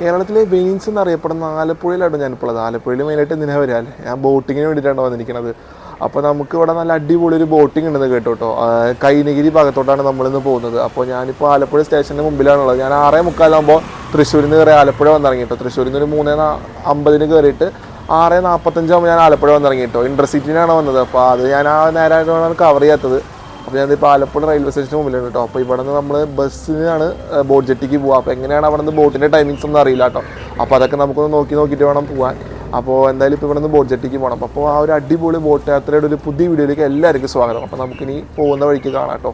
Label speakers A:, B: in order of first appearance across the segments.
A: കേരളത്തിലെ വെയിൻസ് എന്നറിയപ്പെടുന്ന ആലപ്പുഴയിലാണ് ഞാനിപ്പോൾ ഉള്ളത് ആലപ്പുഴയിൽ മെയിനായിട്ട് എന്തിനാ വരാൻ ഞാൻ ബോട്ടിങ്ങിന് വേണ്ടിയിട്ടാണ് വന്നിരിക്കുന്നത് അപ്പോൾ നമുക്ക് ഇവിടെ നല്ല അടിപൊളി ഒരു ബോട്ടിംഗ് ഉണ്ടെന്ന് കേട്ടോ കേട്ടോ കൈനഗിരി ഭാഗത്തോട്ടാണ് നമ്മളിന്ന് പോകുന്നത്. അപ്പോൾ ഞാനിപ്പോൾ ആലപ്പുഴ സ്റ്റേഷന്റെ മുമ്പിലാണുള്ളത്. ഞാൻ ആറേ മുക്കാലാകുമ്പോൾ തൃശ്ശൂരിൽ നിന്ന് കയറി ആലപ്പുഴ വന്നിറങ്ങി കേട്ടോ തൃശ്ശൂരിൽ നിന്ന് ഒരു മൂന്നേ അമ്പതിന് കയറിയിട്ട് ആറ് നാൽപ്പത്തഞ്ചാകുമ്പോൾ ഞാൻ ആലപ്പുഴ വന്നിറങ്ങി കേട്ടോ ഇന്റർസിറ്റിനാണ് വന്നത്. അപ്പോൾ അത് ഞാൻ ആ നേരമായിട്ടാണ് കവർ ചെയ്യാത്തത്. അപ്പോൾ ഞാനിപ്പോൾ ആലപ്പുഴ റെയിൽവേ സ്റ്റേഷന് മുമ്പിലാണ് കേട്ടോ. അപ്പോൾ ഇവിടെ നിന്ന് നമ്മൾ ബസ്സിനാണ് ബോട്ട് ജെട്ടിക്ക് പോകുക അപ്പോൾ എങ്ങനെയാണ് അവിടെ നിന്ന് ബോട്ടിന്റെ ടൈമിങ്സ് ഒന്നും അറിയില്ല കേട്ടോ. അപ്പോൾ അതൊക്കെ നമുക്കൊന്ന് നോക്കി നോക്കിയിട്ട് വേണം പോകാൻ അപ്പോൾ എന്തായാലും ഇപ്പോൾ ഇവിടെ നിന്ന് ബോട്ട് ജെട്ടിക്ക് പോകണം അപ്പോൾ ആ ഒരു അടിപൊളി ബോട്ട് യാത്രയുടെ ഒരു പുതിയ വീഡിയോയിലേക്ക് എല്ലാവർക്കും സ്വാഗതം. അപ്പോൾ നമുക്കിനി പോകുന്ന വഴിക്ക് കാണാം കേട്ടോ.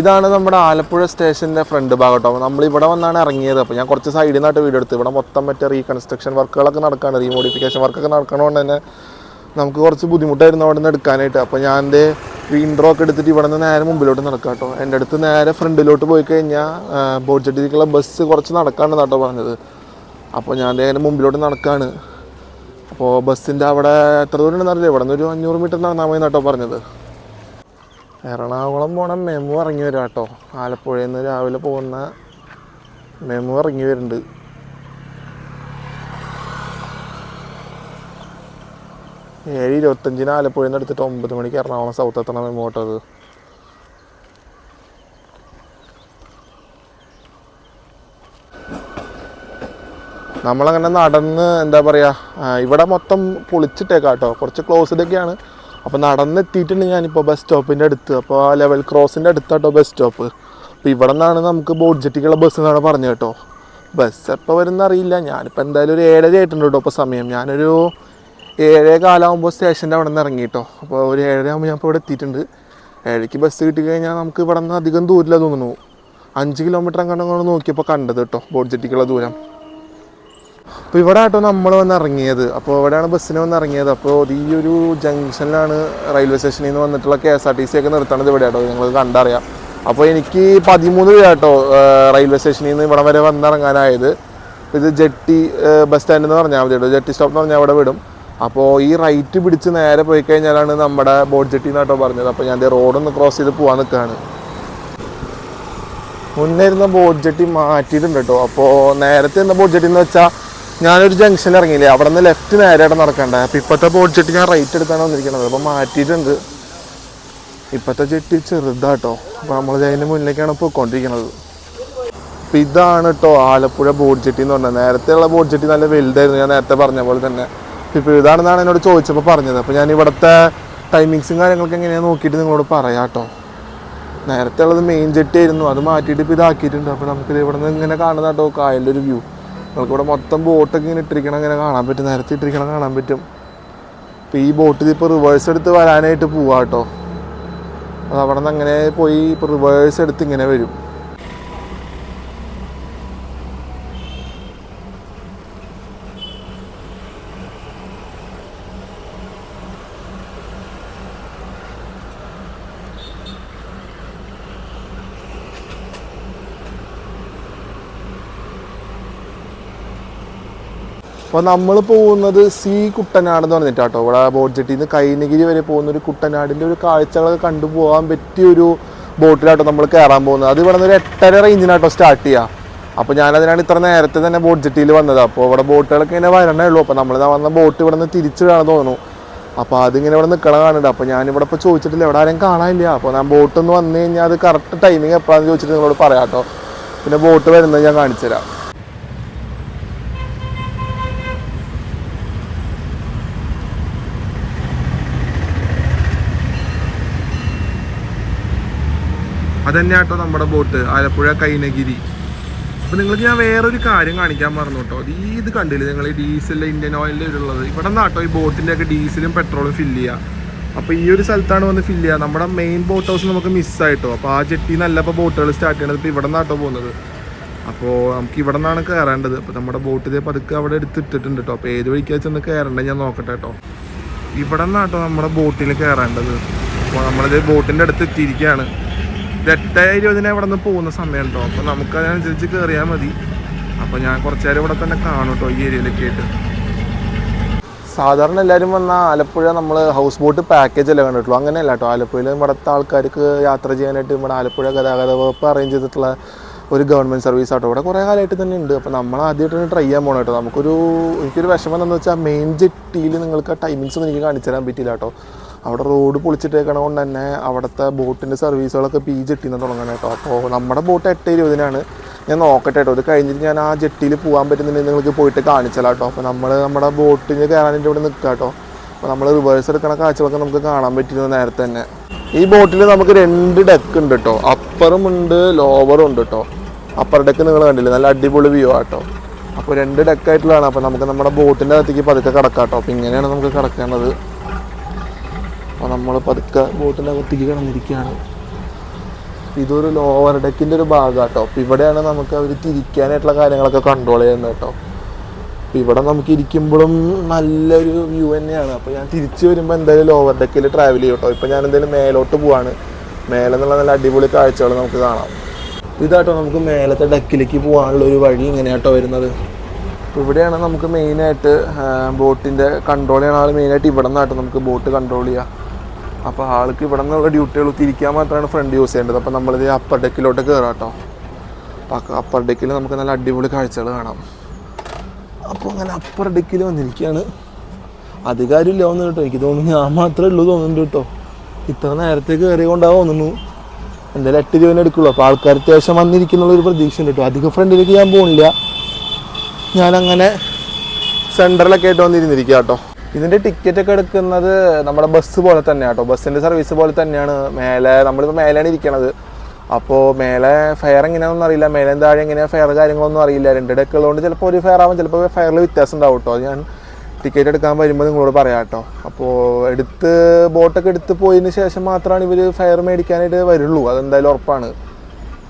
A: ഇതാണ് നമ്മുടെ ആലപ്പുഴ സ്റ്റേഷന്റെ ഫ്രണ്ട് ഭാഗം കേട്ടോ. നമ്മൾ ഇവിടെ വന്നാണ് ഇറങ്ങിയത്. അപ്പോൾ ഞാൻ കുറച്ച് സൈഡിൽ നിന്നായിട്ട് വീഡിയോ എടുത്ത് ഇവിടെ മൊത്തം മറ്റേ റീകൺസ്ട്രക്ഷൻ വർക്കുകളൊക്കെ നടക്കുകയാണ് റീമോഡിഫിക്കേഷൻ വർക്കൊക്കെ നടക്കണതുകൊണ്ട് തന്നെ നമുക്ക് കുറച്ച് ബുദ്ധിമുട്ടായിരുന്നു അവിടെ നിന്ന് എടുക്കാനായിട്ട്. അപ്പോൾ ഞാൻ എന്റെ ഇൻട്രോ ഒക്കെ എടുത്തിട്ട് ഇവിടെ നിന്ന് നേരെ മുമ്പിലോട്ട് നടക്കാം കേട്ടോ എന്റെ അടുത്ത് നേരെ ഫ്രണ്ടിലോട്ട് പോയി കഴിഞ്ഞാൽ ബോട്ട് ജെട്ടിലേക്കുള്ള ബസ് കുറച്ച് നടക്കാണ്ട് കേട്ടോ പറഞ്ഞത്. അപ്പോൾ ഞാൻ നേരെ മുമ്പിലോട്ട് നടക്കാണ്. അപ്പോൾ ബസ്സിന്റെ അവിടെ എത്ര ദൂരം ഉണ്ടെന്നറിയില്ല ഇവിടെ നിന്ന് ഒരു അഞ്ഞൂറ് മീറ്റർ നടന്നാൽ മതി കേട്ടോ പറഞ്ഞത്. എറണാകുളം പോകണം മെമു ഇറങ്ങി വരാം കേട്ടോ ആലപ്പുഴയിൽ നിന്ന് രാവിലെ പോകുന്ന മെമു ഇറങ്ങി വരുന്നുണ്ട്. ഏഴ് ഇരുപത്തഞ്ചിന് ആലപ്പുഴയിൽ നിന്ന് എടുത്തിട്ട് ഒമ്പത് മണിക്ക് എറണാകുളം സൗത്ത് എത്തണം ഇങ്ങോട്ടത് നമ്മളങ്ങനെ നടന്ന് എന്താ പറയുക ഇവിടെ മൊത്തം പൊളിച്ചിട്ടേക്കാം കേട്ടോ കുറച്ച് ക്ലോസ്ഡൊക്കെയാണ് അപ്പോൾ അപ്പോൾ നടന്നെത്തിയിട്ടുണ്ട് ഞാനിപ്പോൾ ബസ് സ്റ്റോപ്പിന്റെ അടുത്ത്. അപ്പോൾ ആ ലെവൽ ക്രോസിന്റെ അടുത്താട്ടോ ബസ് സ്റ്റോപ്പ് അപ്പോൾ ഇവിടെ നിന്നാണ് നമുക്ക് ബോട്ട് ജെറ്റിക്കുള്ള ബസ് എന്നാണ് പറഞ്ഞത് കേട്ടോ. ബസ് എപ്പോൾ വരുന്ന അറിയില്ല ഞാനിപ്പോൾ എന്തായാലും ഒരു ഏഴര ആയിട്ടുണ്ട് കേട്ടോ ഇപ്പോൾ സമയം. ഞാനൊരു ഏഴേ കാലാകുമ്പോൾ സ്റ്റേഷന്റെ അവിടെ നിന്ന് ഇറങ്ങി കേട്ടോ അപ്പോൾ ഒരു ഏഴര ആകുമ്പോൾ ഞാൻ ഇപ്പോൾ ഇവിടെ എത്തിയിട്ടുണ്ട്. ഏഴയ്ക്ക് ബസ് കിട്ടി കഴിഞ്ഞാൽ നമുക്ക് ഇവിടെ നിന്ന് അധികം ദൂരില്ല തോന്നുന്നു. അഞ്ച് കിലോമീറ്റർ അങ്ങോട്ട് നോക്കിയപ്പോൾ കണ്ടത് കേട്ടോ ബോട്ട് ജെറ്റിക്കുള്ള ദൂരം. അപ്പോൾ ഇവിടെ ആട്ടോ നമ്മൾ വന്ന് ഇറങ്ങിയത്. അപ്പോൾ ഇവിടെയാണ് ബസ്സിന് വന്ന് ഇറങ്ങിയത്. അപ്പോൾ ഈ ഒരു ജംഗ്ഷനിലാണ് റെയിൽവേ സ്റ്റേഷനിൽ നിന്ന് വന്നിട്ടുള്ള K S R T C ഒക്കെ നിർത്തണത് ഇവിടെ ആട്ടോ നിങ്ങൾ കണ്ടറിയാം. അപ്പോൾ എനിക്ക് പതിമൂന്ന് രൂപ കേട്ടോ റെയിൽവേ സ്റ്റേഷനിൽ നിന്ന് ഇവിടെ വരെ വന്നിറങ്ങാനായത് ഇത് ജെട്ടി ബസ് സ്റ്റാൻഡ് എന്ന് പറഞ്ഞാൽ മതി കേട്ടോ ജെട്ടി സ്റ്റോപ്പ് എന്ന് പറഞ്ഞാൽ അവിടെ വിടും. അപ്പോൾ ഈ റൈറ്റ് പിടിച്ച് നേരെ പോയി കഴിഞ്ഞാലാണ് നമ്മുടെ ബോട്ട് ജെട്ടി എന്നാട്ടോ പറഞ്ഞത്. അപ്പോൾ ഞാൻ റോഡൊന്ന് ക്രോസ് ചെയ്ത് പോകാൻ നിൽക്കുകയാണ് മുന്നേ ഇരുന്ന ബോട്ട് ജെട്ടി മാറ്റിയിട്ടുണ്ട് കേട്ടോ. അപ്പോൾ നേരത്തെ ഇരുന്ന ബോട്ട് ജെട്ടി എന്ന് വെച്ചാൽ ഞാനൊരു ജംഗ്ഷനിൽ ഇറങ്ങിയില്ലേ? അവിടെ നിന്ന് ലെഫ്റ്റ് നേരെയായിട്ട് നടക്കേണ്ടത് അപ്പോൾ ഇപ്പോഴത്തെ ബോട്ട് ജെട്ടി ഞാൻ റൈറ്റ് എടുത്താണ് വന്നിരിക്കുന്നത് അപ്പോൾ മാറ്റിയിട്ടുണ്ട്. ഇപ്പോഴത്തെ ജെട്ടി ചെറുതാട്ടോ. അപ്പോൾ നമ്മൾ അതിന്റെ മുന്നിലേക്കാണ് പോയിക്കൊണ്ടിരിക്കുന്നത് അപ്പോൾ ഇതാണ് കേട്ടോ ആലപ്പുഴ ബോട്ട് ജെട്ടി എന്ന് പറഞ്ഞത്. നേരത്തെയുള്ള ബോട്ട് ജെട്ടി നല്ല വലുതായിരുന്നു. ഞാൻ നേരത്തെ പറഞ്ഞ പോലെ തന്നെ. ഇപ്പോൾ ഇതാണെന്നാണ് എന്നോട് ചോദിച്ചപ്പോൾ പറഞ്ഞത്. അപ്പോൾ ഞാൻ ഇവിടുത്തെ ടൈമിങ്സും കാര്യങ്ങളൊക്കെ എങ്ങനെയാണ് നോക്കിയിട്ട് നിങ്ങളോട് പറയാം കേട്ടോ നേരത്തെ ഉള്ളത് മെയിൻ ജെട്ടി ആയിരുന്നു. അത് മാറ്റിയിട്ട് ഇപ്പോൾ ഇതാക്കിയിട്ടുണ്ട്. അപ്പോൾ നമുക്കിത് ഇവിടെ നിന്ന് ഇങ്ങനെ കാണുന്ന കേട്ടോ കായലിന്റെ ഒരു വ്യൂ നമുക്ക് ഇവിടെ മൊത്തം ബോട്ടൊക്കെ ഇങ്ങനെ ഇട്ടിരിക്കണം ഇങ്ങനെ കാണാൻ പറ്റും. നേരത്തെ ഇട്ടിരിക്കണം കാണാൻ പറ്റും. അപ്പോൾ ഈ ബോട്ട് ഇപ്പോൾ റിവേഴ്സ് എടുത്ത് വരാനായിട്ട് പോവാട്ടോ. അത് അവിടെ നിന്ന് അങ്ങനെ പോയി ഇപ്പോൾ റിവേഴ്സ് എടുത്ത് ഇങ്ങനെ വരും. അപ്പോൾ നമ്മൾ പോകുന്നത് സി കുട്ടനാട് എന്ന് പറഞ്ഞിട്ടാട്ടോ. ഇവിടെ ബോട്ട് ജെട്ടിയിൽ നിന്ന് കൈനഗിരി വരെ പോകുന്ന ഒരു കുട്ടനാടിന്റെ ഒരു കാഴ്ചകളൊക്കെ കണ്ടു പോകാൻ പറ്റിയ ഒരു ബോട്ടിലാട്ടോ നമ്മൾ കയറാൻ പോകുന്നത്. അത് ഇവിടെ നിന്ന് ഒരു എട്ടര റേഞ്ചിനാട്ടോ സ്റ്റാർട്ട് ചെയ്യുക അപ്പോൾ ഞാനതിനാണ് ഇത്ര നേരത്തെ തന്നെ ബോട്ട് ജെട്ടിയിൽ വന്നത്. അപ്പോൾ ഇവിടെ ബോട്ടുകളൊക്കെ ഇങ്ങനെ വരണേ ഉള്ളൂ. അപ്പോൾ നമ്മൾ വന്ന ബോട്ട് ഇവിടെ നിന്ന് തിരിച്ചിടാണെന്ന് തോന്നുന്നു. അപ്പോൾ അതിങ്ങനെ ഇവിടെ നിൽക്കണം കാണുന്നുണ്ട്. അപ്പോൾ ഞാനിവിടെ ഇപ്പോൾ ചോദിച്ചിട്ടില്ല. ഇവിടെ ആരും കാണാനില്ല. അപ്പോൾ ഞാൻ ബോട്ട് ഒന്ന് വന്നു കഴിഞ്ഞാൽ അത് കറക്റ്റ് ടൈമിങ് എപ്പോഴാണെന്ന് ചോദിച്ചിട്ട് നിങ്ങളോട് പറയാം കേട്ടോ പിന്നെ ബോട്ട് വരുന്നത് ഞാൻ കാണിച്ചു തരാം അതന്നെ നമ്മുടെ ബോട്ട് ആലപ്പുഴ കൈനഗിരി. അപ്പൊ നിങ്ങൾക്ക് ഞാൻ വേറൊരു കാര്യം കാണിക്കാൻ പറഞ്ഞു കേട്ടോ. ഈ ഇത് കണ്ടില്ലേ നിങ്ങൾ ഈ ഡീസൽ ഇന്ത്യൻ ഓയിലിൽ ഉള്ളത്? ഇവിടെ നിന്നാട്ടോ ഈ ബോട്ടിന്റെ ഒക്കെ ഡീസലും പെട്രോളും ഫില്ല് ചെയ്യുക അപ്പൊ ഈ ഒരു സ്ഥലത്താണ് വന്ന് ഫില്ല് ചെയ്യുക നമ്മുടെ മെയിൻ ബോട്ട് ഹൗസ് നമുക്ക് മിസ്സായിട്ടോ അപ്പോൾ ആ ജെട്ടി നല്ല ഇപ്പോൾ ബോട്ടുകൾ സ്റ്റാർട്ട് ചെയ്യണത്. ഇപ്പോൾ ഇവിടെ നിന്നാട്ടോ പോകുന്നത്. അപ്പോൾ നമുക്ക് ഇവിടെ നിന്നാണ് കയറേണ്ടത് അപ്പോൾ നമ്മുടെ ബോട്ട് ഇതേ പതുക്കെ അവിടെ എടുത്തിട്ടിട്ടുണ്ട് കേട്ടോ. അപ്പോൾ ഏത് വഴിക്കാ ചെന്ന് കയറേണ്ടത് ഞാൻ നോക്കട്ടെ കേട്ടോ. ഇവിടെ നിന്നാട്ടോ നമ്മുടെ ബോട്ടിൽ കയറേണ്ടത് അപ്പോൾ നമ്മളിത് ബോട്ടിന്റെ അടുത്ത് എത്തിയിരിക്കുകയാണ് ഇത് എട്ട് ഇവിടെ നിന്ന് പോകുന്ന സമയം കേട്ടോ അപ്പോൾ നമുക്ക് അതിനനുസരിച്ച് കയറിയാൽ മതി. അപ്പോൾ ഞാൻ കുറച്ച് നേരം ഇവിടെ തന്നെ കാണും കേട്ടോ ഈ ഏരിയയിലൊക്കെ ആയിട്ട്. സാധാരണ എല്ലാവരും വന്ന ആലപ്പുഴ നമ്മൾ ഹൗസ് ബോട്ട് പാക്കേജ് അല്ലേ കണ്ടിട്ടുള്ളൂ? അങ്ങനെയല്ല കേട്ടോ. ആലപ്പുഴയിൽ ഇവിടുത്തെ ആൾക്കാർക്ക് യാത്ര ചെയ്യാനായിട്ട് നമ്മുടെ ആലപ്പുഴ ഗതാഗത വകുപ്പ് അറേഞ്ച് ചെയ്തിട്ടുള്ള ഒരു ഗവൺമെന്റ് സർവീസ് ആട്ടോ. ഇവിടെ കുറേ കാലമായിട്ട് തന്നെ ഉണ്ട്. അപ്പോൾ നമ്മൾ ആദ്യമായിട്ട് ട്രൈ ചെയ്യാൻ പോകണം കേട്ടോ. നമുക്കൊരു എനിക്കൊരു വിഷമം എന്താണെന്ന് വെച്ചാൽ മെയിൻ ജെട്ടിയിൽ നിങ്ങൾക്ക് ആ ടൈമിങ്സ് ഒന്നും എനിക്ക് കാണിച്ചു തരാൻ പറ്റില്ല കേട്ടോ. അവിടെ റോഡ് പൊളിച്ചിട്ടേക്കണ കൊണ്ട് തന്നെ അവിടുത്തെ ബോട്ടിന്റെ സർവീസുകളൊക്കെ പി ജെട്ടിന്ന് തുടങ്ങണം കേട്ടോ. അപ്പോൾ നമ്മുടെ ബോട്ട് എട്ട് ഇരുപതിനാണ്. ഞാൻ നോക്കട്ടെ കേട്ടോ. ഇത് കഴിഞ്ഞിട്ട് ഞാൻ ആ ജെട്ടിയിൽ പോകാൻ പറ്റുന്നുണ്ടെങ്കിൽ നിങ്ങൾക്ക് പോയിട്ട് കാണിച്ചാലോ കേട്ടോ. അപ്പോൾ നമ്മൾ നമ്മുടെ ബോട്ടിന് കയറാനായിട്ട് ഇവിടെ നിൽക്കുക കേട്ടോ. അപ്പോൾ നമ്മൾ റിവേഴ്സ് എടുക്കണ കാഴ്ചകളൊക്കെ നമുക്ക് കാണാൻ പറ്റിയിരുന്നു നേരത്തെ തന്നെ. ഈ ബോട്ടിൽ നമുക്ക് രണ്ട് ഡെക്ക് ഉണ്ട് കേട്ടോ. അപ്പറും ഉണ്ട് ലോവറും ഉണ്ട് കേട്ടോ. അപ്പർ ഡെക്ക് നിങ്ങൾ കണ്ടില്ലേ? നല്ല അടിപൊളി വ്യൂ ആട്ടോ അപ്പോൾ രണ്ട് ഡെക്കായിട്ടുള്ളതാണ് അപ്പോൾ നമുക്ക് നമ്മുടെ ബോട്ടിന്റെ അകത്തേക്ക് പതുക്കെ കിടക്കാം കേട്ടോ. അപ്പോൾ ഇങ്ങനെയാണ് നമുക്ക് കിടക്കേണ്ടത്. അപ്പോൾ നമ്മൾ പതുക്കെ ബോട്ടിന്റെ അകത്തേക്ക് കിടന്നിരിക്കുകയാണ്. ഇതൊരു ലോവർ ഡെക്കിന്റെ ഒരു ഭാഗം കേട്ടോ അപ്പോൾ ഇവിടെയാണ് നമുക്ക് അവർ തിരിക്കാനായിട്ടുള്ള കാര്യങ്ങളൊക്കെ കൺട്രോൾ ചെയ്യുന്നത് കേട്ടോ. അപ്പോൾ ഇവിടെ നമുക്ക് ഇരിക്കുമ്പോഴും നല്ലൊരു വ്യൂ തന്നെയാണ്. അപ്പോൾ ഞാൻ തിരിച്ചു വരുമ്പോൾ എന്തായാലും ലോവർ ഡെക്കിൽ ട്രാവൽ ചെയ്യും കേട്ടോ. ഇപ്പോൾ ഞാൻ എന്തായാലും മേലോട്ട് പോവാണ്. മേലെ നിന്നുള്ള നല്ല അടിപൊളി കാഴ്ചകൾ നമുക്ക് കാണാം. ഇതാട്ടോ നമുക്ക് മേലത്തെ ഡെക്കിലേക്ക് പോകാനുള്ള ഒരു വഴി ഇങ്ങനെയാട്ടോ വരുന്നത്. ഇവിടെയാണ് നമുക്ക് മെയിനായിട്ട് ബോട്ടിന്റെ കൺട്രോൾ ചെയ്യണ ആൾ മെയിനായിട്ട് ഇവിടെ നിന്നാട്ടോ നമുക്ക് ബോട്ട് കൺട്രോൾ ചെയ്യുക അപ്പോൾ ആൾക്ക് ഇവിടെ നിന്നുള്ള ഡ്യൂട്ടികൾ തിരിക്കാൻ മാത്രമാണ് ഫ്രണ്ട് യൂസ് ചെയ്യേണ്ടത്. അപ്പോൾ നമ്മളിത് അപ്പർ ഡെക്കിലോട്ട് കയറാം കേട്ടോ അപ്പോൾ അപ്പർ ഡെക്കിൽ നമുക്ക് നല്ല അടിപൊളി കാഴ്ചകൾ കാണാം. അപ്പോൾ അങ്ങനെ അപ്പർ ഡെക്കിൽ വന്നിരിക്കുകയാണ് അധികാരമില്ല തോന്നുന്നു കേട്ടോ എനിക്ക് തോന്നുന്നു ഞാൻ മാത്രമേ ഉള്ളൂ തോന്നുന്നുണ്ട് കേട്ടോ ഇത്ര നേരത്തെ കയറി കൊണ്ടാ തോന്നുന്നു. എന്തായാലും എട്ട് രൂപ എടുക്കുള്ളൂ. അപ്പോൾ ആൾക്കാർ അത്യാവശ്യം വന്നിരിക്കുന്നുള്ള ഒരു പ്രതീക്ഷ ഉണ്ട് കേട്ടോ അധികം ഫ്രണ്ടിലേക്ക് ഞാൻ പോകുന്നില്ല ഞാനങ്ങനെ സെന്ററിലൊക്കെ ആയിട്ട് വന്നിരുന്നിരിക്കുക കേട്ടോ ഇതിന്റെ ടിക്കറ്റ് ഒക്കെ എടുക്കുന്നത് നമ്മുടെ ബസ് പോലെ തന്നെ കേട്ടോ ബസ്സിന്റെ സർവീസ് പോലെ തന്നെയാണ്. മേലെ നമ്മളിപ്പോൾ മേലെയാണ് ഇരിക്കണത്. അപ്പോൾ മേലെ ഫെയർ എങ്ങനെയാണെന്നൊന്നും അറിയില്ല. മേലെ താഴെ എങ്ങനെയാണ് ഫെയർ കാര്യങ്ങളൊന്നും അറിയില്ല. രണ്ട് ഡെക്ക് ഉള്ളതുകൊണ്ട് ചിലപ്പോൾ ഒരു ഫെയർ ആവും. ചിലപ്പോൾ ഫെയറിൽ വ്യത്യാസം ഉണ്ടാവും കേട്ടോ ഞാൻ ടിക്കറ്റ് എടുക്കാൻ വരുമ്പോൾ നിങ്ങളോട് പറയാം കേട്ടോ അപ്പോൾ എടുത്ത് ബോട്ടൊക്കെ എടുത്ത് പോയതിന് ശേഷം മാത്രമാണ് ഇവർ ഫെയർ മേടിക്കാനായിട്ട് വരുള്ളൂ. അതെന്തായാലും ഉറപ്പാണ്.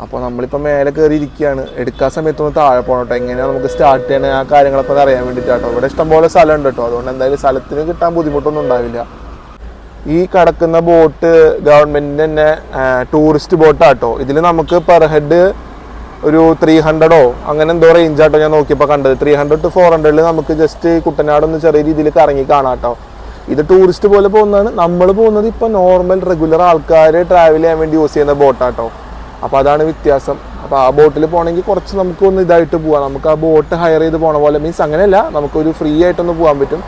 A: അപ്പോൾ നമ്മളിപ്പോൾ മേലെ കയറി ഇരിക്കുകയാണ് എടുക്കാൻ സമയത്തൊന്ന് താഴെ പോകണം കേട്ടോ. എങ്ങനെയാണ് നമുക്ക് സ്റ്റാർട്ട് ചെയ്യണേ? ആ കാര്യങ്ങളൊക്കെ അറിയാൻ വേണ്ടിയിട്ടാട്ടോ ഇവിടെ ഇഷ്ടംപോലെ സ്ഥലം ഉണ്ട് കേട്ടോ. അതുകൊണ്ട് എന്തായാലും സ്ഥലത്തിന് കിട്ടാൻ ബുദ്ധിമുട്ടൊന്നും ഉണ്ടാവില്ല. ഈ കിടക്കുന്ന ബോട്ട് ഗവൺമെന്റിന്റെ തന്നെ ടൂറിസ്റ്റ് ബോട്ടാട്ടോ ഇതിൽ നമുക്ക് പെർ ഹെഡ് ഒരു ത്രീ ഹൺഡ്രഡോ അങ്ങനെ എന്തോ റേഞ്ച് ആട്ടോ ഞാൻ നോക്കിയപ്പോൾ കണ്ടത്. ത്രീ ഹൺഡ്രഡ് ടു ഫോർ ഹൺഡ്രഡിൽ നമുക്ക് ജസ്റ്റ് കുട്ടനാടൊന്ന് ചെറിയ രീതിയിൽ കറങ്ങി കാണാട്ടോ ഇത് ടൂറിസ്റ്റ് പോലെ പോകുന്നതാണ്. നമ്മൾ പോകുന്നത് ഇപ്പോൾ നോർമൽ റെഗുലർ ആൾക്കാർ ട്രാവൽ ചെയ്യാൻ വേണ്ടി യൂസ് ചെയ്യുന്ന ബോട്ടാട്ടോ അപ്പോൾ അതാണ് വ്യത്യാസം. അപ്പോൾ ആ ബോട്ടിൽ പോകണമെങ്കിൽ കുറച്ച് നമുക്കൊന്ന് ഇതായിട്ട് പോവാം. നമുക്ക് ആ ബോട്ട് ഹയർ ചെയ്ത് പോണ പോലെ മീൻസ് അങ്ങനെയല്ല നമുക്കൊരു ഫ്രീ ആയിട്ടൊന്ന് പോകാൻ പറ്റും.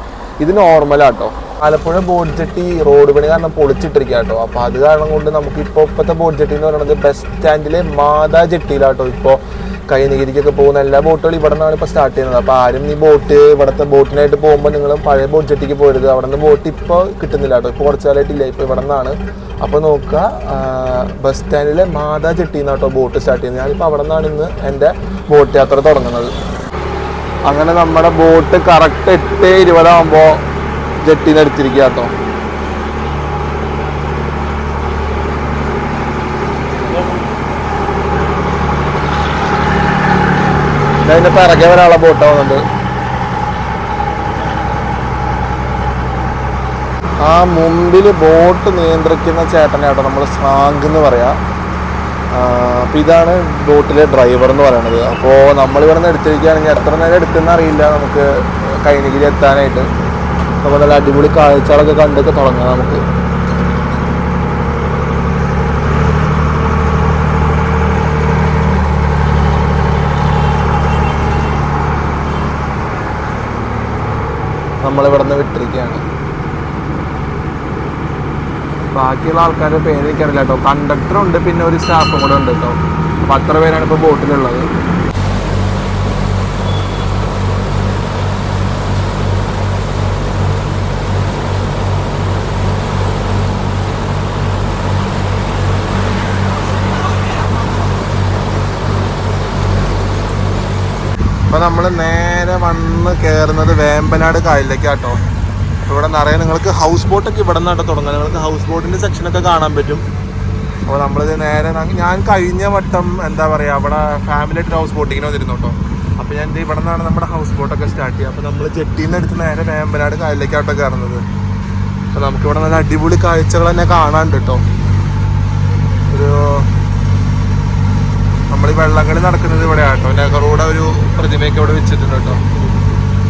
A: ഇത് നോർമലാട്ടോ ആലപ്പുഴ ബോട്ട് ജെട്ടി റോഡ് പണി കാരണം പൊളിച്ചിട്ടിരിക്കുക കേട്ടോ അപ്പോൾ അത് കാരണം കൊണ്ട് നമുക്ക് ഇപ്പോൾ ഇപ്പോഴത്തെ ബോട്ട് ജെട്ടി എന്ന് പറയുന്നത് ബസ് സ്റ്റാൻഡിലെ മാതാ ജെട്ടിയിലാട്ടോ ഇപ്പോൾ കൈനഗിരിക്കൊക്കെ പോകുന്ന എല്ലാ ബോട്ടുകളും ഇവിടെ നിന്നാണ് ഇപ്പോൾ സ്റ്റാർട്ട് ചെയ്യുന്നത്. അപ്പോൾ ആരും ഈ ബോട്ട് ഇവിടുത്തെ ബോട്ടിനായിട്ട് പോകുമ്പോൾ നിങ്ങൾ പഴയ ബോട്ട് ജെട്ടിക്ക് പോരുത്. അവിടെ നിന്ന് ബോട്ട് ഇപ്പോൾ കിട്ടുന്നില്ല കേട്ടോ. ഇപ്പോൾ കുറച്ച് കാലമായിട്ടില്ല ഇപ്പോൾ ഇവിടെ നിന്നാണ്. അപ്പോൾ നോക്കുക ബസ് സ്റ്റാൻഡിലെ മാതാ ജെട്ടി എന്നാട്ടോ ബോട്ട് സ്റ്റാർട്ട് ചെയ്യുന്നത്. ഞാനിപ്പോൾ അവിടെ നിന്നാണ് ഇന്ന് എന്റെ ബോട്ട് യാത്ര തുടങ്ങുന്നത്. അങ്ങനെ നമ്മുടെ ബോട്ട് കറക്റ്റ് എട്ട് ഇരുപതാകുമ്പോൾ ജെട്ടിന്ന് എടുത്തിരിക്കുക കേട്ടോ. അതിന്റെ പിറകെ ഒരാളെ ബോട്ടാവുന്നുണ്ട് ആ മുമ്പിൽ ബോട്ട് നിയന്ത്രിക്കുന്ന ചേട്ടനായിട്ടോ നമ്മൾ സ്ട്രാങ് എന്ന് പറയാ. അപ്പോൾ ഇതാണ് ബോട്ടിലെ ഡ്രൈവർ എന്ന് പറയുന്നത് അപ്പോൾ നമ്മൾ ഇവിടെ നിന്ന് എടുത്തിരിക്കുകയാണെങ്കിൽ എത്ര നേരം എടുക്കുന്ന അറിയില്ല നമുക്ക് കൈനഗിരി എത്താനായിട്ട്. അപ്പോൾ നല്ല അടിപൊളി കാഴ്ചകളൊക്കെ കണ്ടൊക്കെ തുടങ്ങാം നമുക്ക്. നമ്മളിവിടെ നിന്ന് വിട്ടിരിക്കുകയാണ്. ബാക്കിയുള്ള ആൾക്കാരുടെ പേര് എനിക്കറിയില്ല കേട്ടോ. കണ്ടക്ടറുണ്ട് പിന്നെ ഒരു സ്റ്റാഫും കൂടെ ഉണ്ട് കേട്ടോ. അപ്പൊ അത്ര പേരാണ് ഇപ്പൊ ബോട്ടിലുള്ളത് അപ്പൊ നമ്മൾ നേരെ വന്ന് കയറുന്നത് വേമ്പനാട് കായലിലേക്കാട്ടോ. അപ്പോൾ ഇവിടെ നിറയെ നിങ്ങൾക്ക് ഹൗസ് ബോട്ടൊക്കെ ഇവിടെ നിന്നാട്ടോ തുടങ്ങുക നിങ്ങൾക്ക് ഹൗസ് ബോട്ടിന്റെ സെക്ഷനൊക്കെ കാണാൻ പറ്റും. അപ്പോൾ നമ്മളിത് നേരെ ഞാൻ കഴിഞ്ഞ വട്ടം എന്താ പറയുക അവിടെ ഫാമിലി ആയിട്ട് ഹൗസ് ബോട്ടിങ്ങിന് വന്നിരുന്നു കേട്ടോ അപ്പോൾ ഞാൻ ഇവിടെ നിന്നാണ് നമ്മുടെ ഹൗസ് ബോട്ടൊക്കെ സ്റ്റാർട്ട് ചെയ്യുക. അപ്പോൾ നമ്മൾ ജെട്ടിയിൽ നിന്ന് എടുത്ത് നേരെ വേമ്പനാട് കായലിലേക്കാട്ടോ കയറുന്നത്. അപ്പോൾ നമുക്കിവിടെ നല്ല അടിപൊളി കാഴ്ചകൾ തന്നെ കാണാനുണ്ട് കേട്ടോ ഒരു നമ്മൾ ഈ വള്ളംകളി നടക്കുന്നത് ഇവിടെ കേട്ടോ നെഹ്റുടെ ഒരു പ്രതിമയൊക്കെ ഇവിടെ വെച്ചിട്ടുണ്ട് കേട്ടോ.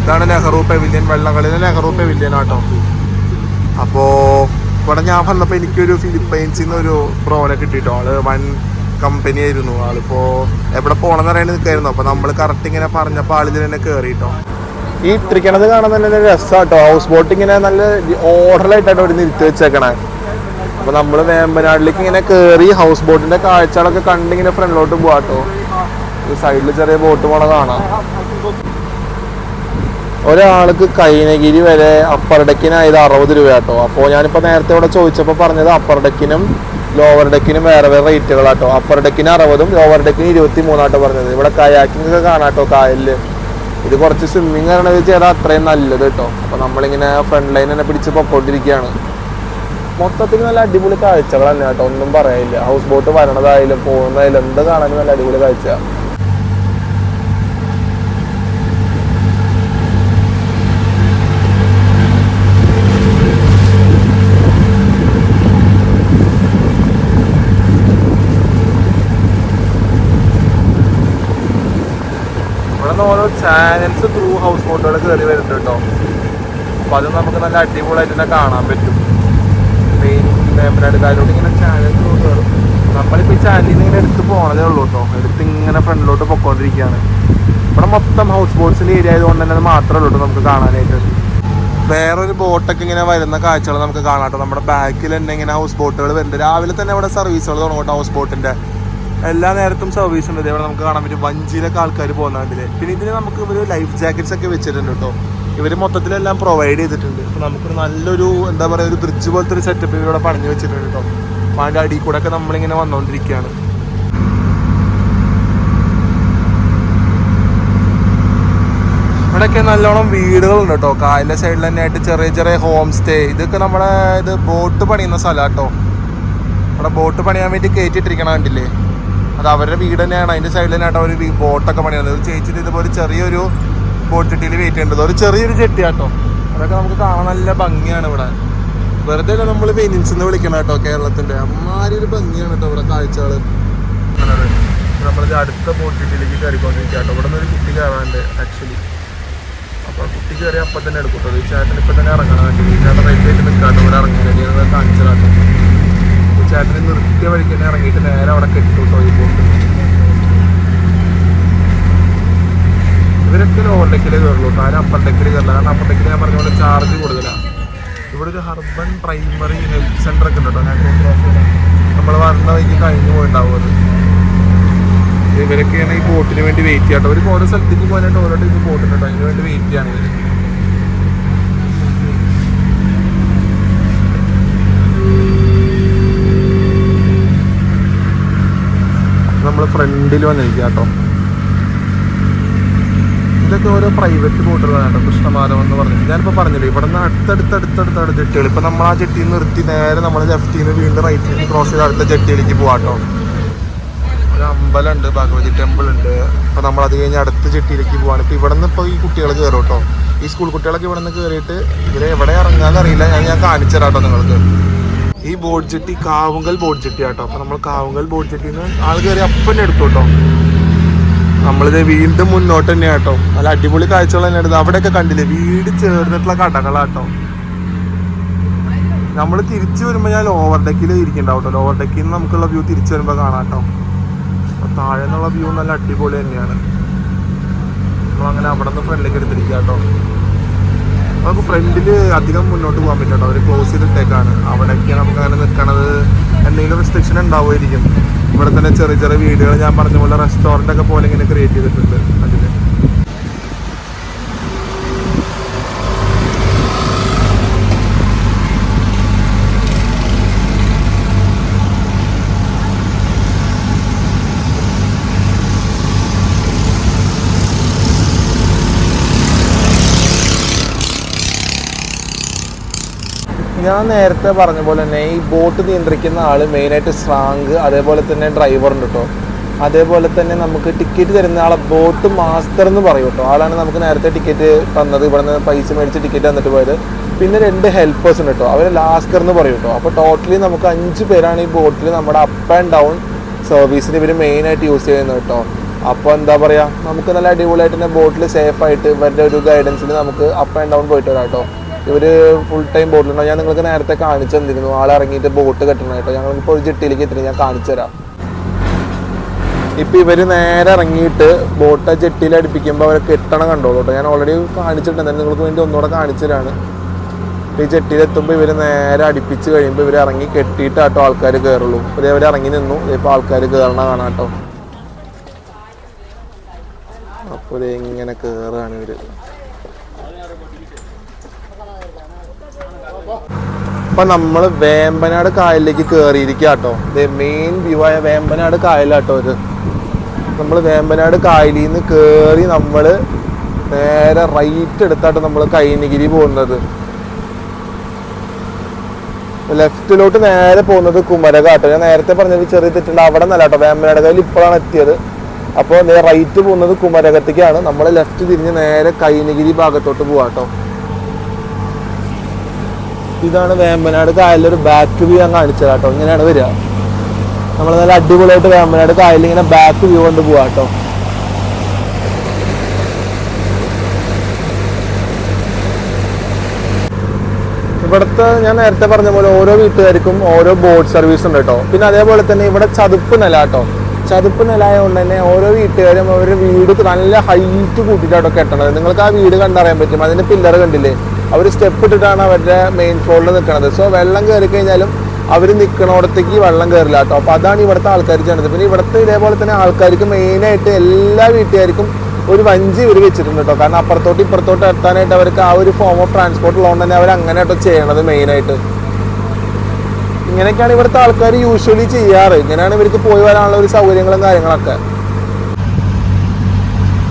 A: ഇതാണ് നെഹ്റു പെവിലിയൻ വള്ളംകളിയിലെ നെഹ്റു പെവിലിയൻ ആട്ടോ. അപ്പോൾ ഇവിടെ ഞാൻ വന്നപ്പോൾ എനിക്കൊരു ഫിലിപ്പൈൻസിൽ നിന്ന് ഒരു പ്രോനെ കിട്ടിയിട്ടോ ആൾ വൺ കമ്പനി ആയിരുന്നു. ആളിപ്പോൾ എവിടെ പോണെന്ന് അറിയാൻ നിൽക്കായിരുന്നു. അപ്പോൾ നമ്മൾ കറക്റ്റ് ഇങ്ങനെ പറഞ്ഞപ്പോൾ ആളിൽ തന്നെ കയറിയിട്ടോ ഈ ഇട്ടിരിക്കണത് കാണാൻ തന്നെ രസമാട്ടോ ഹൗസ് ബോട്ട് ഇങ്ങനെ നല്ല ഓർഡറായിട്ടാണ് അവർ നിർത്തി വെച്ചേക്കണേ. അപ്പൊ നമ്മൾ വേമ്പനാട്ടിലേക്ക് ഇങ്ങനെ കേറി ഹൗസ് ബോട്ടിന്റെ കാഴ്ചകളൊക്കെ കണ്ടിങ്ങനെ ഫ്രണ്ടിലോട്ട് പോവാട്ടോ സൈഡിൽ ചെറിയ ബോട്ട് പോണ കാണാം. ഒരാൾക്ക് കൈനഗിരി വരെ അപ്പർ ഡെക്കിനായത് അറുപത് രൂപ കേട്ടോ അപ്പോൾ ഞാനിപ്പോൾ നേരത്തെ ഇവിടെ ചോദിച്ചപ്പോൾ പറഞ്ഞത് അപ്പർ ഡെക്കിനും ലോവർ ഡെക്കിനും വേറെ വേറെ റേറ്റുകളാട്ടോ അപ്പർ ഡെക്കിന് അറുപതും ലോവർ ഡെക്കിന് ഇരുപത്തി മൂന്നാട്ടോ പറഞ്ഞത്. ഇവിടെ കയാക്കിംഗ് ഒക്കെ കാണാട്ടോ കായലിൽ ഇത് കുറച്ച് സ്വിമ്മിങ് ആണെങ്കിൽ ചെയ്താൽ അത്രയും നല്ലത് കേട്ടോ അപ്പോൾ നമ്മളിങ്ങനെ ഫ്രണ്ട് ലൈൻ തന്നെ പിടിച്ച് പൊക്കോണ്ടിരിക്കുകയാണ് മൊത്തത്തിൽ നല്ല അടിപൊളി കാഴ്ചകൾ തന്നെ കേട്ടോ ഒന്നും പറയാനില്ല. ഹൗസ് ബോട്ട് വരണതായാലും പോകുന്നതായാലും എന്ത് കാണാനും നല്ല അടിപൊളി കാഴ്ച ഓരോ ചാനൽസ് ത്രൂ ഹൗസ് ബോട്ടുകൾ കയറി വരുന്നുണ്ട് കേട്ടോ അപ്പോൾ അത് നമുക്ക് നല്ല അടിപൊളിയായിട്ട് തന്നെ കാണാൻ പറ്റും. മെയിൻ വേമ്പനാട് കായലോട്ട് ഇങ്ങനെ ചാനൽ കയറും നമ്മളിപ്പോൾ ചാനലിൽ നിന്ന് ഇങ്ങനെ എടുത്ത് പോകണതേ ഉള്ളൂ കേട്ടോ എടുത്ത് ഇങ്ങനെ ഫ്രണ്ടിലോട്ട് പൊക്കോണ്ടിരിക്കുകയാണ് ഇവിടെ മൊത്തം ഹൗസ് ബോട്ട്സിന്റെ ഏരിയ ആയതുകൊണ്ട് തന്നെ മാത്രമേ ഉള്ളൂ നമുക്ക് കാണാനായിട്ട്. വേറൊരു ബോട്ടൊക്കെ ഇങ്ങനെ വരുന്ന കാഴ്ചകൾ നമുക്ക് കാണാം കേട്ടോ നമ്മുടെ ബാക്കിൽ തന്നെ ഇങ്ങനെ ഹൗസ് ബോട്ടുകൾ വരുന്നുണ്ട്. രാവിലെ തന്നെ ഇവിടെ സർവീസുകൾ തുടങ്ങും കേട്ടോ ഹൗസ് ബോട്ടിന്റെ എല്ലാ നേരത്തും സർവീസ് ഉണ്ട്. ഇവിടെ നമുക്ക് കാണാൻ പറ്റും. വഞ്ചിയിലൊക്കെ ആൾക്കാർ പോകുന്നതിൽ പിന്നെ ഇതിന് നമുക്ക് ഇവർ ലൈഫ് ജാക്കറ്റ്സ് ഒക്കെ വെച്ചിട്ടുണ്ട് കേട്ടോ ഇവർ മൊത്തത്തിലെല്ലാം പ്രൊവൈഡ് ചെയ്തിട്ടുണ്ട്. അപ്പോൾ നമുക്കൊരു നല്ലൊരു എന്താ പറയുക ഒരു ബ്രിഡ്ജ് പോലത്തെ ഒരു സെറ്റപ്പ് ഇവിടെ പണിഞ്ഞു വെച്ചിട്ടുണ്ട് കേട്ടോ അപ്പോൾ അതിന്റെ അടിയിൽ കൂടെ ഒക്കെ നമ്മളിങ്ങനെ വന്നുകൊണ്ടിരിക്കുകയാണ് ഇവിടെയൊക്കെ നല്ലോണം വീടുകളുണ്ട് കേട്ടോ കായലിന്റെ സൈഡിൽ തന്നെ ആയിട്ട് ചെറിയ ചെറിയ ഹോം സ്റ്റേ ഇതൊക്കെ നമ്മുടെ ഇത് ബോട്ട് പണിയുന്ന സ്ഥലം കേട്ടോ ഇവിടെ ബോട്ട് പണിയാൻ വേണ്ടി കയറ്റിയിട്ടിരിക്കണ കണ്ടില്ലേ? അത് അവരുടെ വീട് തന്നെയാണ്. അതിന്റെ സൈഡിൽ തന്നെയാട്ടോ ഒരു ബോട്ടൊക്കെ പണിയുന്നത്. ചേച്ചിട്ട് ഇതുപോലെ ചെറിയൊരു ബോട്ട് ചെട്ടിയിൽ വെയിറ്റ് ചെയ്യേണ്ടത്. ഒരു ചെറിയൊരു ചെട്ടി കേട്ടോ അതൊക്കെ നമുക്ക് കാണാൻ നല്ല ഭംഗിയാണ് ഇവിടെ. വെറുതെ അല്ല നമ്മൾ എന്ന് വിളിക്കണം കേട്ടോ കേരളത്തിന്റെ. അമ്മാരി ഒരു ഭംഗിയാണ് കേട്ടോ ഇവിടെ കാഴ്ചകൾ നമ്മളിത് അടുത്ത ബോട്ട് ചെട്ടിയിലേക്ക് കയറിക്കൊണ്ടിരിക്കുക കേട്ടോ. ഇവിടെ നിന്ന് ഒരു കുട്ടി കയറാനുണ്ട് ആക്ച്വലി അപ്പൊ ആ കുട്ടി കയറി അപ്പം തന്നെ എടുക്കും കേട്ടോ. ഈ ചേട്ടൻ ഇപ്പം തന്നെ ഇറങ്ങണം. ഈ ചേട്ടൻ റെയിൽവേ നിൽക്കാട്ടോ ഇവിടെ ഇറങ്ങി കാണിച്ചതാട്ടോ ചേട്ടൻ നിർത്തിയ വഴിക്ക് തന്നെ ഇറങ്ങിയിട്ട് നേരെ അവിടെ കെട്ടിട്ടോ കേട്ടോ ഈ ബോട്ട് ഇവരൊക്കെ ലോവർ ഡെക്കിലേ കയറുള്ളൂ കാരണം അപ്പർ ഡെക്കിൽ കയറില്ല കാരണം അപ്പർ ഡെക്കിൽ ഞാൻ പറഞ്ഞ പോലെ ചാർജ് കൂടുതലാണ് ഇവിടെ ഒരു ഹർബൻ പ്രൈമറി ഹെൽത്ത് സെന്റർ ഒക്കെ ഉണ്ട് ഞാൻ നമ്മൾ വരണ വഴിക്ക് കഴിഞ്ഞു പോയിണ്ടാവും അത്. ഇവരൊക്കെയാണ് ഈ ബോട്ടിന് വേണ്ടി വെയിറ്റ് ചെയ്യാട്ടോ. ഒരു ഓരോ സ്ഥലത്തേക്ക് പോകാനായിട്ട് ഓരോ ടൈപ്പ് ബോട്ടിന് കേട്ടോ അതിന് വേണ്ടി വെയിറ്റ് ചെയ്യാണ് ഇവർ നമ്മൾ ഫ്രണ്ടിൽ വന്നിരിക്കുക കേട്ടോ ഇതൊക്കെ ഓരോ പ്രൈവറ്റ് ബോട്ടുകളാണ് കേട്ടോ. കൃഷ്ണമാലം എന്ന് പറഞ്ഞിട്ട്. ഞാനിപ്പോൾ പറഞ്ഞില്ലേ ഇവിടെ നിന്ന് അടുത്തടുത്തടുത്തടുത്ത ജെട്ടികൾ ഇപ്പം നമ്മൾ ആ ജെട്ടിയിൽ നിർത്തി നേരെ നമ്മൾ ലെഫ്റ്റിൽ നിന്ന് വീണ്ടും റൈറ്റിൽ നിന്ന് ക്രോസ് ചെയ്ത് അടുത്ത ജെട്ടിയിലേക്ക് പോകാട്ടോ ഒരു അമ്പലമുണ്ട് ഭഗവതി ടെമ്പിൾ ഉണ്ട്. അപ്പോൾ നമ്മൾ അത് കഴിഞ്ഞ് അടുത്ത ജെട്ടിയിലേക്ക് പോവാണ്. ഇപ്പോൾ ഇവിടെ നിന്ന് ഇപ്പോൾ ഈ കുട്ടികൾ കയറും കേട്ടോ. ഈ സ്കൂൾ കുട്ടികളൊക്കെ ഇവിടെ നിന്ന് കയറിയിട്ട് ഇവരെ എവിടെ ഇറങ്ങാന്ന് അറിയില്ല. ഞാൻ ഞാൻ കാണിച്ചു തരാം നിങ്ങൾക്ക്. ഈ boat jetty Kavungal boat jetty ആട്ടോ അപ്പോൾ നമ്മൾ കാവുങ്കൽ ബോട്ട് ജെട്ടിയിൽ നിന്ന് ആൾ കയറി അപ്പം എടുത്തു കേട്ടോ. നമ്മളിത് വീണ്ടും മുന്നോട്ട് തന്നെ കേട്ടോ നല്ല അടിപൊളി കാഴ്ചകൾ തന്നെ എടുത്തത് അവിടെയൊക്കെ കണ്ടില്ലേ? വീട് ചേർന്നിട്ടുള്ള കടകളാട്ടോ. നമ്മൾ തിരിച്ചു വരുമ്പോൾ ഞാൻ ലോവർ ഡെക്കിൽ ഇരിക്കണ്ടാവട്ടോ കേട്ടോ ലോവർ ഡെക്കിൽ നിന്ന് നമുക്കുള്ള വ്യൂ തിരിച്ചു വരുമ്പോൾ കാണാം കേട്ടോ താഴെ നിന്നുള്ള വ്യൂ നല്ല അടിപൊളി തന്നെയാണ്. നമ്മളങ്ങനെ അവിടെ നിന്ന് ഫ്രണ്ടിലേക്ക് എടുത്തിരിക്കുക കേട്ടോ നമുക്ക് ഫ്രണ്ടിൽ അധികം മുന്നോട്ട് പോകാൻ പറ്റും അവർ ക്ലോസ് ചെയ്തിട്ടേക്കാണ് അവിടെയൊക്കെ നമുക്ക് അങ്ങനെ നിൽക്കണത് എന്തെങ്കിലും റെസ്ട്രിക്ഷൻ ഉണ്ടാവുമായിരിക്കും. ഇവിടെ തന്നെ ചെറിയ ചെറിയ വീടുകൾ ഞാൻ പറഞ്ഞ പോലെ റെസ്റ്റോറന്റ് ഒക്കെ പോലെ ഇങ്ങനെ ക്രിയേറ്റ് ചെയ്തിട്ടുണ്ട് അതിൽ ഞാൻ നേരത്തെ പറഞ്ഞ പോലെ തന്നെ ഈ ബോട്ട് നിയന്ത്രിക്കുന്ന ആൾ മെയിനായിട്ട് സ്ട്രാങ് അതേപോലെ തന്നെ ഡ്രൈവർ ഉണ്ട് കേട്ടോ അതേപോലെ തന്നെ നമുക്ക് ടിക്കറ്റ് തരുന്ന ആളെ ബോട്ട് മാസ്റ്റർ എന്ന് പറയും കേട്ടോ ആളാണ് നമുക്ക് നേരത്തെ ടിക്കറ്റ് തന്നത്. ഇവിടെ നിന്ന് പൈസ മേടിച്ച് ടിക്കറ്റ് തന്നിട്ട് പോയത്. പിന്നെ രണ്ട് ഹെൽപ്പേഴ്സ് ഉണ്ട് കേട്ടോ അവർ ലാസ്കർ എന്ന് പറയും കേട്ടോ അപ്പോൾ ടോട്ടലി നമുക്ക് അഞ്ച് പേരാണ് ഈ ബോട്ടിൽ നമ്മുടെ അപ്പ് ആൻഡ് ഡൗൺ സർവീസിന് ഇവർ മെയിനായിട്ട് യൂസ് ചെയ്യുന്നത് കേട്ടോ അപ്പോൾ എന്താ പറയുക നമുക്ക് നല്ല അടിപൊളിയായിട്ട് തന്നെ ബോട്ടിൽ സേഫായിട്ട് ഇവരുടെ ഒരു ഗൈഡൻസിൽ നമുക്ക് അപ്പ് ആൻഡ് ഡൗൺ പോയിട്ട് വരാം കേട്ടോ ഇവർ ഫുൾ ടൈം ബോട്ടിലുണ്ടാവും ഞാൻ നിങ്ങൾക്ക് നേരത്തെ കാണിച്ചു തന്നിരുന്നു ആൾ ഇറങ്ങിയിട്ട് ബോട്ട് കെട്ടണം കേട്ടോ. ഞങ്ങളിപ്പോൾ ഒരു ജെട്ടിയിലേക്ക് എത്തി ഞാൻ കാണിച്ചു തരാം. ഇപ്പം ഇവർ നേരെ ഇറങ്ങിയിട്ട് ബോട്ട് ജെട്ടിയിൽ അടുപ്പിക്കുമ്പോൾ അവരെ കെട്ടണം കണ്ടോളൂ കേട്ടോ. ഞാൻ ഓൾറെഡി കാണിച്ചിട്ടുണ്ട്. നിങ്ങൾക്ക് വേണ്ടി ഒന്നുകൂടെ കാണിച്ചതാണ് ഈ ജെട്ടിയിലെത്തുമ്പോൾ ഇവർ നേരെ അടുപ്പിച്ച് കഴിയുമ്പോൾ ഇവർ ഇറങ്ങി കെട്ടിയിട്ടാട്ടോ ആൾക്കാർ കയറുള്ളൂ ഇതേ അവർ ഇറങ്ങി നിന്നു. ഇപ്പോൾ ആൾക്കാർ കയറണ കാണാം കേട്ടോ. അപ്പോൾ ഇങ്ങനെ കയറുകയാണ് ഇവർ. അപ്പൊ നമ്മൾ വേമ്പനാട് കായലിലേക്ക് കയറിയിരിക്കുക കേട്ടോ മെയിൻ വ്യൂ ആയ വേമ്പനാട് കായലാട്ടോ ഇത്. നമ്മൾ വേമ്പനാട് കായലിൽ നിന്ന് കയറി നമ്മൾ നേരെ റൈറ്റ് എടുത്താട്ടോ നമ്മൾ കൈനഗിരി പോകുന്നത്. ലെഫ്റ്റിലോട്ട് നേരെ പോകുന്നത് കുമരകാട്ടോ ഞാൻ നേരത്തെ പറഞ്ഞത് ചെറിയ തെറ്റുണ്ട് അവിടെ നിന്നല്ല കേട്ടോ വേമ്പനാട് കായൽ ഇപ്പോഴാണ് എത്തിയത്. അപ്പോൾ റൈറ്റ് പോകുന്നത് കുമരകത്തേക്കാണ്. നമ്മൾ ലെഫ്റ്റ് തിരിഞ്ഞ് നേരെ കൈനഗിരി ഭാഗത്തോട്ട് പോവാട്ടോ ഇതാണ് വേമ്പനാട് കായലിലൊരു ബാക്ക് വ്യൂ ഞാൻ കാണിച്ചത് കേട്ടോ ഇങ്ങനെയാണ് വരിക. നമ്മൾ നല്ല അടിപൊളിയായിട്ട് വേമ്പനാട് കായലിൽ ഇങ്ങനെ ബാക്ക് വ്യൂ കൊണ്ട് പോവാ കേട്ടോ ഇവിടുത്തെ ഞാൻ നേരത്തെ പറഞ്ഞ പോലെ ഓരോ വീട്ടുകാർക്കും ഓരോ ബോട്ട് സർവീസ് ഉണ്ട് കേട്ടോ പിന്നെ അതേപോലെ തന്നെ ഇവിടെ ചതുപ്പ് നില കേട്ടോ ചതുപ്പ് നിലയായതുകൊണ്ട് തന്നെ ഓരോ വീട്ടുകാരും അവരുടെ വീട് നല്ല ഹൈറ്റ് കൂട്ടിയിട്ടാട്ടോ കെട്ടണത്. നിങ്ങൾക്ക് ആ വീട് കണ്ടറിയാൻ പറ്റും. അതിന്റെ പില്ലർ കണ്ടില്ലേ? അവർ സ്റ്റെപ്പ് ഇട്ടിട്ടാണ് അവരുടെ മെയിൻ ഫ്ലോറിൽ നിൽക്കുന്നത് സോ വെള്ളം കയറി കഴിഞ്ഞാലും അവർ നിൽക്കണോടത്തേക്ക് വെള്ളം കയറില്ല കേട്ടോ. അപ്പോൾ അതാണ് ഇവിടുത്തെ ആൾക്കാർ ചെയ്യണത്. പിന്നെ ഇവിടുത്തെ ഇതേപോലെ തന്നെ ആൾക്കാർക്ക് മെയിനായിട്ട് എല്ലാ വീട്ടുകാർക്കും ഒരു വഞ്ചി ഇവർ വെച്ചിട്ടുണ്ട് കേട്ടോ. കാരണം അപ്പുറത്തോട്ട് ഇപ്പുറത്തോട്ട് എത്താനായിട്ട് അവർക്ക് ആ ഒരു ഫോം ഓഫ് ട്രാൻസ്പോർട്ട് ഉള്ളതുകൊണ്ട് തന്നെ അവർ അങ്ങനെ കേട്ടോ ചെയ്യണത് മെയിനായിട്ട് ഇങ്ങനെയൊക്കെയാണ് ഇവിടുത്തെ ആൾക്കാർ യൂഷ്വലി ചെയ്യാറ്. ഇങ്ങനെയാണ് ഇവർക്ക് പോയി വരാനുള്ള ഒരു സൗകര്യങ്ങളും കാര്യങ്ങളൊക്കെ.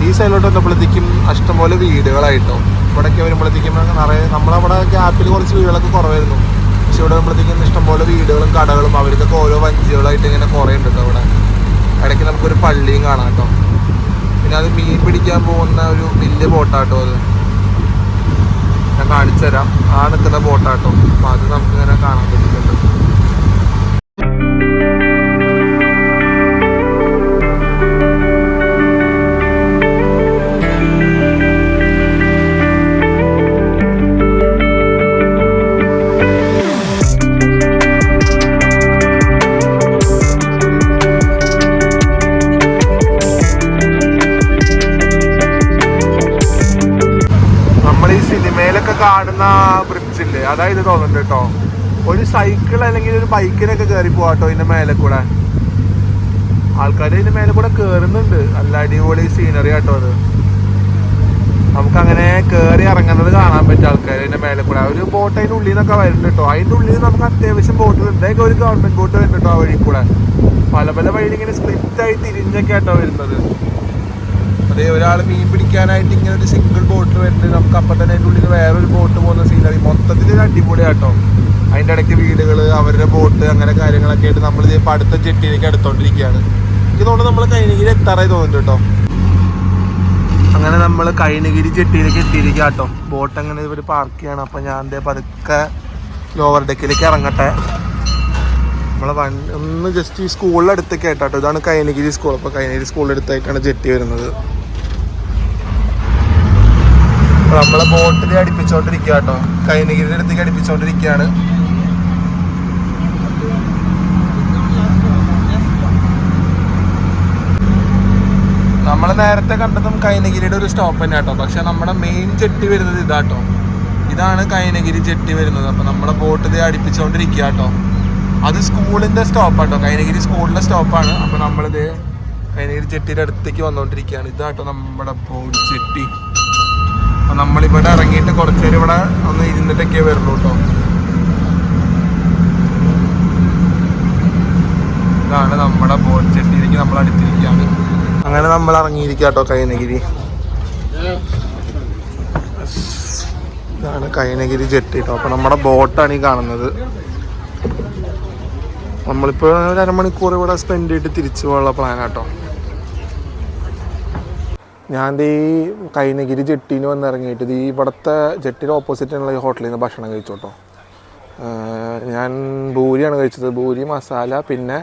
A: ഈ സൈഡിലോട്ട് വന്നപ്പോഴത്തേക്കും അഷ്ടംപോലെ വീടുകളായിട്ടോ. ഇവിടേക്ക് വരുമ്പോഴത്തേക്കും നിറയെ നമ്മളവിടെ ഗ്യാപ്പിൽ കുറച്ച് വീടുകളൊക്കെ കുറവായിരുന്നു. പക്ഷെ ഇവിടെ വരുമ്പോഴത്തേക്കും ഇഷ്ടംപോലെ വീടുകളും കടകളും അവർക്കൊക്കെ ഓരോ വഞ്ചികളായിട്ട് ഇങ്ങനെ കുറേ ഉണ്ട് കേട്ടോ ഇടയ്ക്ക് നമുക്കൊരു പള്ളിയും കാണാം കേട്ടോ. പിന്നെ അത് മീൻ പിടിക്കാൻ പോകുന്ന ഒരു വലിയ ബോട്ടാട്ടോ അത്. ഞാൻ കാണിച്ചു തരാം ആ നിൽക്കുന്ന ബോട്ടാട്ടോ. അപ്പം അത് നമുക്കിങ്ങനെ കാണാൻ പറ്റുന്നുണ്ട്. ഈ സിനിമയിലൊക്കെ കാണുന്ന ബ്രിഡ്ജ് ഇല്ലേ? അതായത് തോന്നുന്നുണ്ട് കേട്ടോ ഒരു സൈക്കിൾ അല്ലെങ്കിൽ ഒരു ബൈക്കിനൊക്കെ കയറി പോവാ കേട്ടോ ഇതിന്റെ മേലെ കൂടെ. ആൾക്കാർ ഇതിന്റെ മേലെ കൂടെ കേറുന്നുണ്ട്. നല്ല അടിപൊളി സീനറി ആട്ടോ അത്. നമുക്ക് അങ്ങനെ കയറി ഇറങ്ങുന്നത് കാണാൻ പറ്റും ആൾക്കാർ ഇതിന്റെ മേലെ കൂടെ. ഒരു ബോട്ട് അതിന്റെ ഉള്ളിൽ നിന്നൊക്കെ വരുന്നുണ്ട് കേട്ടോ അതിന്റെ ഉള്ളിൽ നമുക്ക് അത്യാവശ്യം ബോട്ട് ഇതൊക്കെ ഒരു ഗവൺമെന്റ് ബോട്ട് വരുന്നുണ്ട് ആ വഴി കൂടെ. പല പല വഴി ഇങ്ങനെ സ്പ്ലിറ്റ് ആയി തിരിഞ്ഞൊക്കെ ആട്ടോ വരുന്നത്. അതെ ഒരാൾ മീൻ പിടിക്കാനായിട്ട് ഇങ്ങനെ ഒരു സിംഗിൾ ബോട്ട് വരുന്നത് നമുക്ക് അപ്പം തന്നെ അതിന്റെ ഉള്ളിൽ വേറൊരു ബോട്ട് പോകുന്ന സീനറി മൊത്തത്തിൽ ഒരു അടിപൊളിയാട്ടോ. അതിന്റെ ഇടയ്ക്ക് വീടുകൾ അവരുടെ ബോട്ട് അങ്ങനെ കാര്യങ്ങളൊക്കെ ആയിട്ട് നമ്മൾ ഇപ്പം അടുത്ത ജെട്ടിയിലേക്ക് എടുത്തോണ്ടിരിക്കുകയാണ് എനിക്ക് തോന്നുന്നു നമ്മൾ കൈനഗിരി എത്താറായി തോന്നുന്നു കേട്ടോ. അങ്ങനെ നമ്മൾ കൈനഗിരി ജെട്ടിയിലേക്ക് എത്തിയിരിക്കുക കേട്ടോ ബോട്ട് അങ്ങനെ ഇവർ പാർക്ക് ചെയ്യണം. അപ്പം ഞാൻ എന്റെ പതുക്കെ ലോവർ ഡെക്കിലേക്ക് ഇറങ്ങട്ടെ. നമ്മളെ വണ്ടി ഒന്ന് ജസ്റ്റ് ഈ സ്കൂളിന്റെ അടുത്തൊക്കെ ഇതാണ് കൈനഗിരി സ്കൂൾ അപ്പോൾ കൈനഗിരി സ്കൂളിന്റെ അടുത്തായിട്ടാണ് ജെട്ടി വരുന്നത്. നമ്മളെ ബോട്ടിൽ അടുപ്പിച്ചോണ്ടിരിക്കുക കേട്ടോ കൈനഗിരിയുടെ അടുത്തേക്ക് അടുപ്പിച്ചോണ്ടിരിക്കുകയാണ് നമ്മൾ നേരത്തെ കണ്ടതും കൈനഗിരിയുടെ ഒരു സ്റ്റോപ്പ് തന്നെ കേട്ടോ പക്ഷെ നമ്മുടെ മെയിൻ ജെട്ടി വരുന്നത് ഇതാട്ടോ. ഇതാണ് കൈനഗിരി ജെട്ടി വരുന്നത്. അപ്പൊ നമ്മളെ ബോട്ടിൽ ഇത് അടുപ്പിച്ചോണ്ടിരിക്കുക കേട്ടോ അത് സ്കൂളിന്റെ സ്റ്റോപ്പാട്ടോ കൈനഗിരി സ്കൂളിന്റെ സ്റ്റോപ്പാണ് അപ്പൊ നമ്മളിത് കൈനഗിരി ജെട്ടിയുടെ അടുത്തേക്ക് വന്നുകൊണ്ടിരിക്കുകയാണ് ഇതാട്ടോ നമ്മുടെ ബോട്ട് ജെട്ടി അപ്പൊ നമ്മളിവിടെ ഇറങ്ങിയിട്ട് കുറച്ച് നേരം ഇവിടെ ഒന്ന് ഇരുന്നിട്ടൊക്കെ വരുള്ളൂ കേട്ടോ ഇതാണ് നമ്മുടെ ബോട്ട് ജെട്ടിയിലേക്ക് നമ്മൾ അടുത്തിരിക്കുകയാണ്. അങ്ങനെ നമ്മൾ ഇറങ്ങിയിരിക്കുക കേട്ടോ കൈനഗിരി ഇതാണ് കൈനഗിരി ജെട്ടി കേട്ടോ അപ്പൊ നമ്മുടെ ബോട്ടാണ് ഈ കാണുന്നത്. നമ്മളിപ്പോൾ ഒരു അരമണിക്കൂർ ഇവിടെ സ്പെൻഡ് ചെയ്തിട്ട് തിരിച്ചു പോകാനുള്ള പ്ലാൻ കേട്ടോ ഞാൻ ഈ കൈനഗിരി ജെട്ടിന് വന്ന് ഇറങ്ങിയിട്ട് ഈ ഇവിടുത്തെ ജെട്ടിയുടെ ഓപ്പോസിറ്റിനുള്ള ഈ ഹോട്ടലിൽ നിന്ന് ഭക്ഷണം കഴിച്ചു കേട്ടോ ഞാൻ ഭൂരിയാണ് കഴിച്ചത്. ഭൂരി മസാല പിന്നെ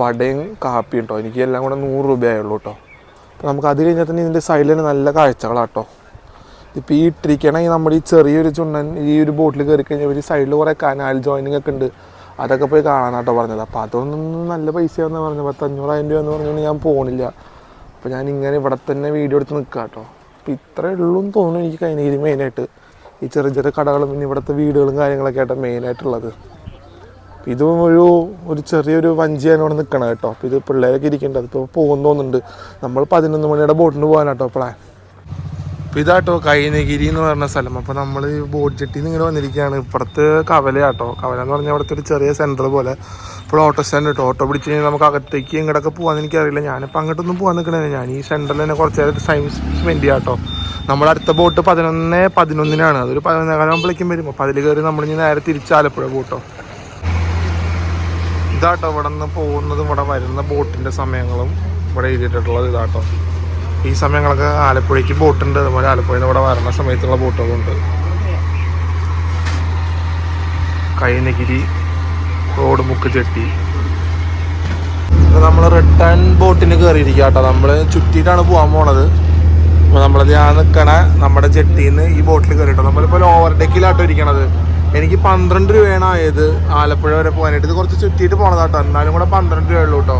A: വടയും കാപ്പിയും കേട്ടോ എനിക്ക് എല്ലാം കൂടെ നൂറ് രൂപയായുള്ളൂ കേട്ടോ അപ്പോൾ നമുക്ക് അത് കഴിഞ്ഞാൽ തന്നെ ഇതിന്റെ സൈഡിൽ നല്ല കാഴ്ചകളാട്ടോ. ഇപ്പോൾ ഈ ഇട്ടിരിക്കണ ഈ നമ്മുടെ ഈ ചെറിയൊരു ചുണ്ടൻ ഈ ഒരു ബോട്ടിൽ കയറി കഴിഞ്ഞാൽ ഒരു സൈഡിൽ കുറേ കനാൽ ജോയിനിങ് ഒക്കെ ഉണ്ട്. അതൊക്കെ പോയി കാണാനാട്ടോ പറഞ്ഞത്. അപ്പോൾ അതൊന്നും നല്ല പൈസയാണെന്ന് പറഞ്ഞത്. പത്തഞ്ഞൂറായിരം രൂപ എന്ന് പറഞ്ഞുകൊണ്ട് ഞാൻ പോണില്ല. അപ്പോൾ ഞാൻ ഇങ്ങനെ ഇവിടെ തന്നെ വീഡിയോ എടുത്ത് നിൽക്കാം കേട്ടോ അപ്പോൾ ഇത്രയേ ഉള്ളൂ എന്ന് തോന്നുന്നു എനിക്ക് കൈനഗിരി മെയിനായിട്ട് ഈ ചെറിയ ചെറിയ കടകളും പിന്നെ ഇവിടുത്തെ വീടുകളും കാര്യങ്ങളൊക്കെ ആയിട്ട് മെയിനായിട്ടുള്ളത് ഇത് ഒരു ഒരു ചെറിയൊരു വഞ്ചിയാണ് ഇവിടെ നിൽക്കണം കേട്ടോ. അപ്പോൾ ഇത് പിള്ളേരൊക്കെ ഇരിക്കേണ്ടത് ഇപ്പോൾ പോകുന്നു തോന്നുന്നുണ്ട്. നമ്മൾ പതിനൊന്ന് മണിയുടെ ബോട്ടിന് പോകാനാട്ടോ പ്ലാൻ അപ്പോൾ ഇതാട്ടോ കൈനഗിരി എന്ന് പറഞ്ഞ സ്ഥലം. അപ്പോൾ നമ്മൾ ബോട്ട് ജെട്ടിന്ന് ഇങ്ങനെ വന്നിരിക്കുകയാണ്. ഇപ്പുറത്ത് കവലയാട്ടോ. കവല എന്ന് പറഞ്ഞാൽ അവിടുത്തെ ഒരു ചെറിയ സെന്റർ പോലെ. ഇപ്പോൾ ഓട്ടോ സ്റ്റാൻഡ് ഇട്ടോ? ഓട്ടോ പിടിച്ച് കഴിഞ്ഞാൽ നമുക്ക് അകത്തേക്ക് ഇങ്ങോട്ടൊക്കെ പോകാമെന്ന് എനിക്കറിയില്ല. ഞാനിപ്പോൾ അങ്ങോട്ടൊന്നും പോകാൻ നിൽക്കണേ ഞാൻ ഈ സെന്ററിൽ തന്നെ കുറച്ച് നേരം ടൈം സ്പെൻഡ് ചെയ്യാം കേട്ടോ നമ്മുടെ അടുത്ത ബോട്ട് പതിനൊന്ന് പതിനൊന്നിനാണ്. അതൊരു പതിനൊന്നേകാലാകുമ്പോഴേക്കും വരും. അപ്പോൾ അതിൽ കയറി നമ്മളിനി നേരെ തിരിച്ച് ആലപ്പുഴ പോട്ടോ. ഇതാട്ടോ ഇവിടെ നിന്ന് പോകുന്നതും ഇവിടെ വരുന്ന ബോട്ടിന്റെ സമയങ്ങളും ഇവിടെ എഴുതിയിട്ടുള്ളത് ഇതാട്ടോ. ഈ സമയങ്ങളൊക്കെ ആലപ്പുഴയ്ക്ക് ബോട്ടുണ്ട്. അതുപോലെ ആലപ്പുഴയിൽ ഇവിടെ വരണ സമയത്തുള്ള ബോട്ടുകളുണ്ട്. കൈനഗിരി റോഡ് മുക്ക് ചെട്ടി നമ്മൾ റിട്ടേൺ ബോട്ടിന് കയറിയിരിക്കുക കേട്ടോ. നമ്മൾ ചുറ്റിയിട്ടാണ് പോകാൻ പോണത്. അപ്പോൾ നമ്മൾ ഞാൻ നിൽക്കണ നമ്മുടെ ചെട്ടിയിൽ നിന്ന് ഈ ബോട്ടിൽ കയറിയിട്ടോ നമ്മളിപ്പോൾ ഓവർ ഡെക്കിലാട്ടോ ഇരിക്കണത്. എനിക്ക് പന്ത്രണ്ട് രൂപയാണ് ആയത് ആലപ്പുഴ വരെ പോകാനായിട്ട്. ഇത് കുറച്ച് ചുറ്റിയിട്ട് പോണതാട്ടോ. എന്നാലും കൂടെ പന്ത്രണ്ട് രൂപയുള്ളൂ കേട്ടോ.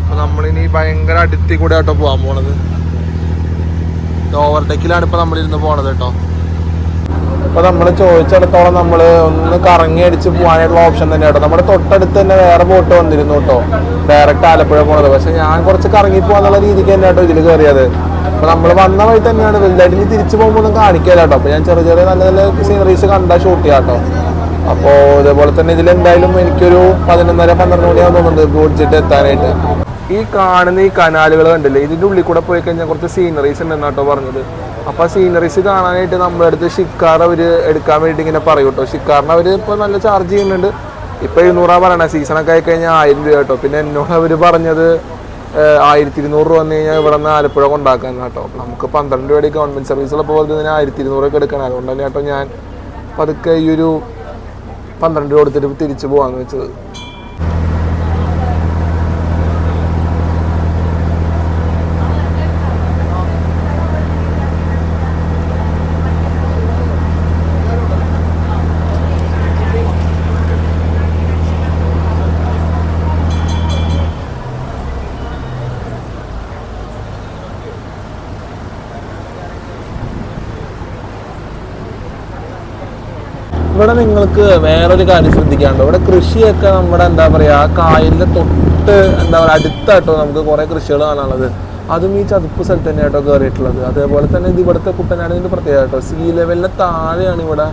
A: അപ്പോൾ നമ്മളിനി ഭയങ്കര അടുത്തിൽ കൂടെ ആട്ടോ പോകാൻ പോണത്. ഓവർ ഡെക്കിലാണ് ഇപ്പോൾ നമ്മളിരുന്ന് പോണത് കേട്ടോ. അപ്പോൾ നമ്മൾ ചോദിച്ചിടത്തോളം നമ്മൾ ഒന്ന് കറങ്ങി അടിച്ച് പോകാനായിട്ടുള്ള ഓപ്ഷൻ തന്നെ കേട്ടോ. നമ്മുടെ തൊട്ടടുത്ത് തന്നെ വേറെ ബോട്ട് വന്നിരുന്നു കേട്ടോ. ഡയറക്റ്റ് ആലപ്പുഴ പോണത്. പക്ഷെ ഞാൻ കുറച്ച് കറങ്ങി പോകാന്നുള്ള രീതിക്ക് തന്നെ കേട്ടോ ഇതിൽ കയറിയത് അപ്പോൾ നമ്മൾ വന്ന വഴി തന്നെയാണ്. വലുതായിട്ട് ഇനി തിരിച്ചു പോകുമ്പോൾ ഒന്നും കാണിക്കില്ല കേട്ടോ. അപ്പോൾ ഞാൻ ചെറിയ ചെറിയ നല്ല നല്ല സീനറീസ് കണ്ടാൽ ഷൂട്ട് ചെയ്യാം കേട്ടോ. അപ്പോൾ ഇതേപോലെ തന്നെ ഇതിൽ എന്തായാലും എനിക്കൊരു പതിനൊന്നര പന്ത്രണ്ട് മണിയാകുന്നുണ്ട് തോന്നുന്നുണ്ട് ചിട്ട് എത്താനായിട്ട്. ഈ കാണുന്ന ഈ കനാലുകൾ കണ്ടില്ലേ? ഇതിന്റെ ഉള്ളിൽ കൂടെ പോയി കഴിഞ്ഞാൽ കുറച്ച് സീനറീസ് ഉണ്ടെന്ന് കേട്ടോ പറഞ്ഞത്. അപ്പോൾ സീനറീസ് കാണാനായിട്ട് നമ്മുടെ അടുത്ത് ഷിക്കാർ അവർ എടുക്കാൻ വേണ്ടി ഇങ്ങനെ പറയും കേട്ടോ ഷിക്കാറിന് അവർ ഇപ്പോൾ നല്ല ചാർജ് ചെയ്യുന്നുണ്ട്. ഇപ്പോൾ എഴുന്നൂറാ പറയണേ. സീസണൊക്കെ ആയി കഴിഞ്ഞാൽ ആയിരം രൂപ കേട്ടോ പിന്നെ എന്നോട് അവർ പറഞ്ഞത് ആയിരത്തി ഇരുന്നൂറ് രൂപ വന്നു കഴിഞ്ഞാൽ ഇവിടെ നിന്ന് ആലപ്പുഴ കൊണ്ടാക്കാൻ കേട്ടോ നമുക്ക് പന്ത്രണ്ട് രൂപയുടെ ഗവൺമെന്റ് സർവീസുള്ള പോലെ തന്നെ ആയിരത്തി ഇരുന്നൂറൊക്കെ എടുക്കണം. അതുകൊണ്ട് തന്നെ കേട്ടോ ഞാൻ പതുക്കെ ഈ ഒരു പന്ത്രണ്ട് രൂപ കൊടുത്തിട്ട് തിരിച്ചു പോകാമെന്ന് വെച്ചത്. ഇവിടെ നിങ്ങൾക്ക് വേറൊരു കാര്യം ശ്രദ്ധിക്കാണ്ട് ഇവിടെ കൃഷിയൊക്കെ നമ്മുടെ എന്താ പറയുക ആ കായലിന്റെ തൊട്ട് എന്താ പറയുക അടുത്തായിട്ടോ നമുക്ക് കുറേ കൃഷികൾ കാണാനുള്ളത്. അതും ഈ ചതുപ്പ് സ്ഥലത്ത് തന്നെയാട്ടോ കയറിയിട്ടുള്ളത് അതേപോലെ തന്നെ ഇത് ഇവിടുത്തെ കുട്ടനാടിന്റെ പ്രത്യേകത കേട്ടോ സീ ലെവലിന്റെ താഴെയാണ് ഇവിടെ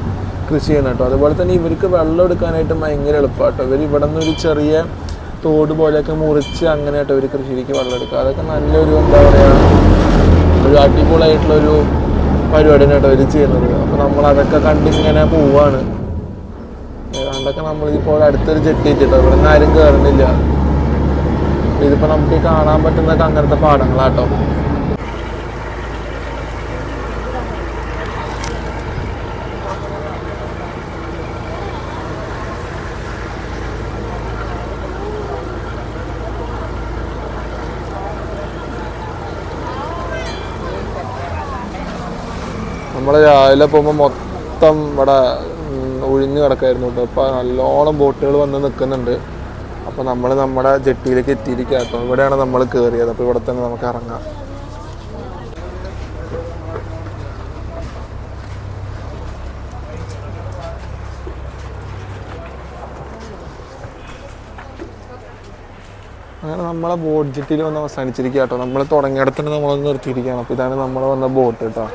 A: കൃഷി ചെയ്യുന്നത് കേട്ടോ അതുപോലെ തന്നെ ഇവർക്ക് വെള്ളം എടുക്കാനായിട്ട് ഭയങ്കര എളുപ്പമാട്ടോ. ഇവർ ഇവിടെ നിന്നൊരു ചെറിയ തോട് പോലെയൊക്കെ മുറിച്ച് അങ്ങനെയായിട്ടോ ഇവർ കൃഷിയിലേക്ക് വെള്ളം എടുക്കുക. അതൊക്കെ നല്ലൊരു എന്താ പറയുക ഒരു അടിപൊളിയായിട്ടുള്ള ഒരു പരിപാടിയാണ് കേട്ടോ അവർ ചെയ്യുന്നത്. അപ്പോൾ നമ്മൾ അതൊക്കെ കണ്ടിങ്ങനെ പോവാണ്. അതൊക്കെ നമ്മൾ ഇപ്പോൾ അടുത്തൊരു ജെട്ടി ഇട്ടിട്ടോ ഇവിടെ നിന്ന് ആരും കയറുന്നില്ല ഇതിപ്പോൾ നമുക്ക് കാണാൻ പറ്റുന്നതൊക്കെ അങ്ങനത്തെ പാടങ്ങളാട്ടോ. നമ്മൾ രാവിലെ പോകുമ്പോൾ മൊത്തം ഇവിടെ ഒഴിഞ്ഞു കിടക്കായിരുന്നു കേട്ടോ അപ്പോൾ നല്ലോണം ബോട്ടുകൾ വന്ന് നിൽക്കുന്നുണ്ട് അപ്പോൾ നമ്മൾ നമ്മുടെ ജെട്ടിയിലേക്ക് എത്തിയിരിക്കുക കേട്ടോ ഇവിടെയാണ് നമ്മൾ കയറിയത് അപ്പോൾ ഇവിടെ തന്നെ നമുക്ക് ഇറങ്ങാം. അങ്ങനെ നമ്മളെ ബോട്ട് ജെട്ടിയിൽ വന്ന് അവസാനിച്ചിരിക്കുക കേട്ടോ നമ്മൾ തുടങ്ങിയിടത്തിന് നമ്മളൊന്ന് നിർത്തിയിരിക്കുകയാണ് അപ്പോൾ ഇതാണ് നമ്മൾ വന്ന ബോട്ട് കേട്ടോ